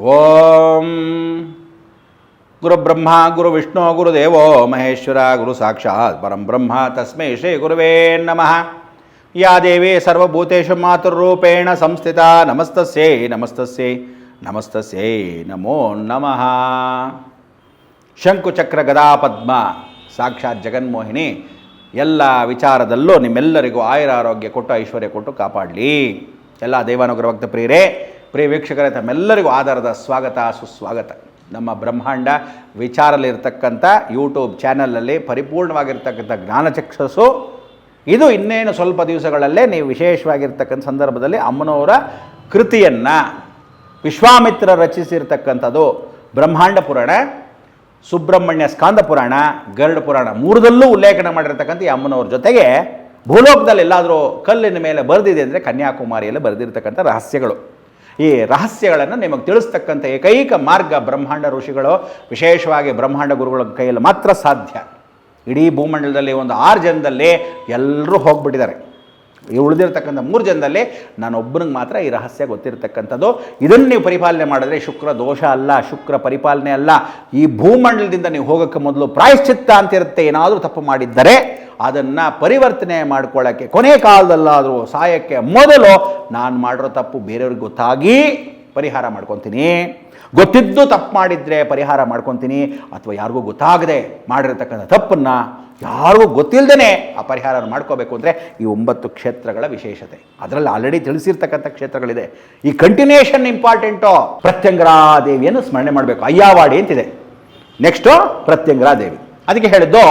ಓಂ ಗುರುಬ್ರಹ್ಮ ಗುರು ವಿಷ್ಣು ಗುರುದೇವೋ ಮಹೇಶ್ವರ ಗುರು ಸಾಕ್ಷಾತ್ ಪರಂ ಬ್ರಹ್ಮ ತಸ್ಮೈ ಶ್ರೀ ಗುರುವೇ ನಮಃ ಯಾ ದೇವಿ ಸರ್ವಭೂತೇಶು ಮಾತೃರೂಪೇಣ ಸಂಸ್ಥಿತ ನಮಸ್ತಸ್ಯೇ ನಮಸ್ತಸ್ಯೈ ನಮಸ್ತಸ್ಯೈ ನಮೋ ನಮಃ ಶಂಕುಚಕ್ರ ಗದಾ ಪದ್ಮ ಸಾಕ್ಷಾತ್ ಜಗನ್ಮೋಹಿನಿ ಎಲ್ಲ ವಿಚಾರದಲ್ಲೂ ನಿಮ್ಮೆಲ್ಲರಿಗೂ ಆಯುರಾರೋಗ್ಯ ಕೊಟ್ಟು, ಐಶ್ವರ್ಯ ಕೊಟ್ಟು ಕಾಪಾಡಲಿ. ಎಲ್ಲ ದೇವಾನುಗ್ರಹ ಭಕ್ತ ಪ್ರಿಯರೇ ಪ್ರಿಯ ವೀಕ್ಷಕರೇ, ತಮ್ಮೆಲ್ಲರಿಗೂ ಆಧಾರದ ಸ್ವಾಗತ, ಸುಸ್ವಾಗತ. ನಮ್ಮ ಬ್ರಹ್ಮಾಂಡ ವಿಚಾರಲ್ಲಿರ್ತಕ್ಕಂಥ ಯೂಟ್ಯೂಬ್ ಚಾನಲಲ್ಲಿ ಪರಿಪೂರ್ಣವಾಗಿರ್ತಕ್ಕಂಥ ಜ್ಞಾನಚಕ್ಷಸ್ಸು ಇದು ಇನ್ನೇನು ಸ್ವಲ್ಪ ದಿವಸಗಳಲ್ಲೇ ನೀವು ವಿಶೇಷವಾಗಿರ್ತಕ್ಕಂಥ ಸಂದರ್ಭದಲ್ಲಿ ಅಮ್ಮನವರ ಕೃತಿಯನ್ನು ವಿಶ್ವಾಮಿತ್ರ ರಚಿಸಿರ್ತಕ್ಕಂಥದ್ದು ಬ್ರಹ್ಮಾಂಡ ಪುರಾಣ, ಸುಬ್ರಹ್ಮಣ್ಯ ಸ್ಕಾಂದ ಪುರಾಣ, ಗರುಡ ಪುರಾಣ ಮೂರದಲ್ಲೂ ಉಲ್ಲೇಖನ ಮಾಡಿರ್ತಕ್ಕಂಥ ಈ ಅಮ್ಮನವ್ರ ಜೊತೆಗೆ ಭೂಲೋಕದಲ್ಲಿ ಎಲ್ಲಾದರೂ ಕಲ್ಲಿನ ಮೇಲೆ ಬರೆದಿದೆ ಅಂದರೆ ಕನ್ಯಾಕುಮಾರಿಯಲ್ಲಿ ಬರೆದಿರ್ತಕ್ಕಂಥ ರಹಸ್ಯಗಳು. ಈ ರಹಸ್ಯಗಳನ್ನು ನಿಮಗೆ ತಿಳಿಸ್ತಕ್ಕಂಥ ಏಕೈಕ ಮಾರ್ಗ ಬ್ರಹ್ಮಾಂಡ ಋಷಿಗಳು, ವಿಶೇಷವಾಗಿ ಬ್ರಹ್ಮಾಂಡ ಗುರುಗಳ ಕೈಯಲ್ಲಿ ಮಾತ್ರ ಸಾಧ್ಯ. ಇಡೀ ಭೂಮಂಡಲದಲ್ಲಿ ಒಂದು ಆರು ಜನದಲ್ಲಿ ಎಲ್ಲರೂ ಹೋಗ್ಬಿಟ್ಟಿದ್ದಾರೆ. ಈ ಉಳಿದಿರ್ತಕ್ಕಂಥ ಮೂರು ಜನದಲ್ಲಿ ನಾನೊಬ್ಬನಿಗೆ ಮಾತ್ರ ಈ ರಹಸ್ಯ ಗೊತ್ತಿರತಕ್ಕಂಥದ್ದು. ಇದನ್ನು ನೀವು ಪರಿಪಾಲನೆ ಮಾಡಿದ್ರೆ ಶುಕ್ರ ದೋಷ ಅಲ್ಲ, ಶುಕ್ರ ಪರಿಪಾಲನೆ ಅಲ್ಲ. ಈ ಭೂಮಂಡಲದಿಂದ ನೀವು ಹೋಗೋಕ್ಕೆ ಮೊದಲು ಪ್ರಾಯಶ್ಚಿತ್ತ ಅಂತಿರುತ್ತೆ ಏನಾದರೂ ತಪ್ಪು ಮಾಡಿದ್ದರೆ ಅದನ್ನು ಪರಿವರ್ತನೆ ಮಾಡ್ಕೊಳ್ಳೋಕ್ಕೆ ಕೊನೆ ಕಾಲದಲ್ಲಾದರೂ ಸಾಯಕ್ಕೆ ಮೊದಲು ನಾನು ಮಾಡಿರೋ ತಪ್ಪು ಬೇರೆಯವ್ರಿಗೆ ಗೊತ್ತಾಗಿ ಪರಿಹಾರ ಮಾಡ್ಕೊತೀನಿ. ಗೊತ್ತಿದ್ದು ತಪ್ಪು ಮಾಡಿದರೆ ಪರಿಹಾರ ಮಾಡ್ಕೊತೀನಿ ಅಥವಾ ಯಾರಿಗೂ ಗೊತ್ತಾಗದೆ ಮಾಡಿರತಕ್ಕಂಥ ತಪ್ಪನ್ನು ಯಾರಿಗೂ ಗೊತ್ತಿಲ್ಲದೇ ಆ ಪರಿಹಾರ ಮಾಡ್ಕೋಬೇಕು ಅಂದರೆ ಈ ಒಂಬತ್ತು ಕ್ಷೇತ್ರಗಳ ವಿಶೇಷತೆ. ಅದರಲ್ಲಿ ಆಲ್ರೆಡಿ ತಿಳಿಸಿರ್ತಕ್ಕಂಥ ಕ್ಷೇತ್ರಗಳಿದೆ. ಈ ಕಂಟಿನ್ಯೂಷನ್ ಇಂಪಾರ್ಟೆಂಟು ಪ್ರತ್ಯಂಗರಾ ದೇವಿಯನ್ನು ಸ್ಮರಣೆ ಮಾಡಬೇಕು. ಅಯ್ಯಾವಾಡಿ ಅಂತಿದೆ. ನೆಕ್ಸ್ಟು ಪ್ರತ್ಯಂಗರಾ ದೇವಿ ಅದಕ್ಕೆ ಹೇಳಿದ್ದು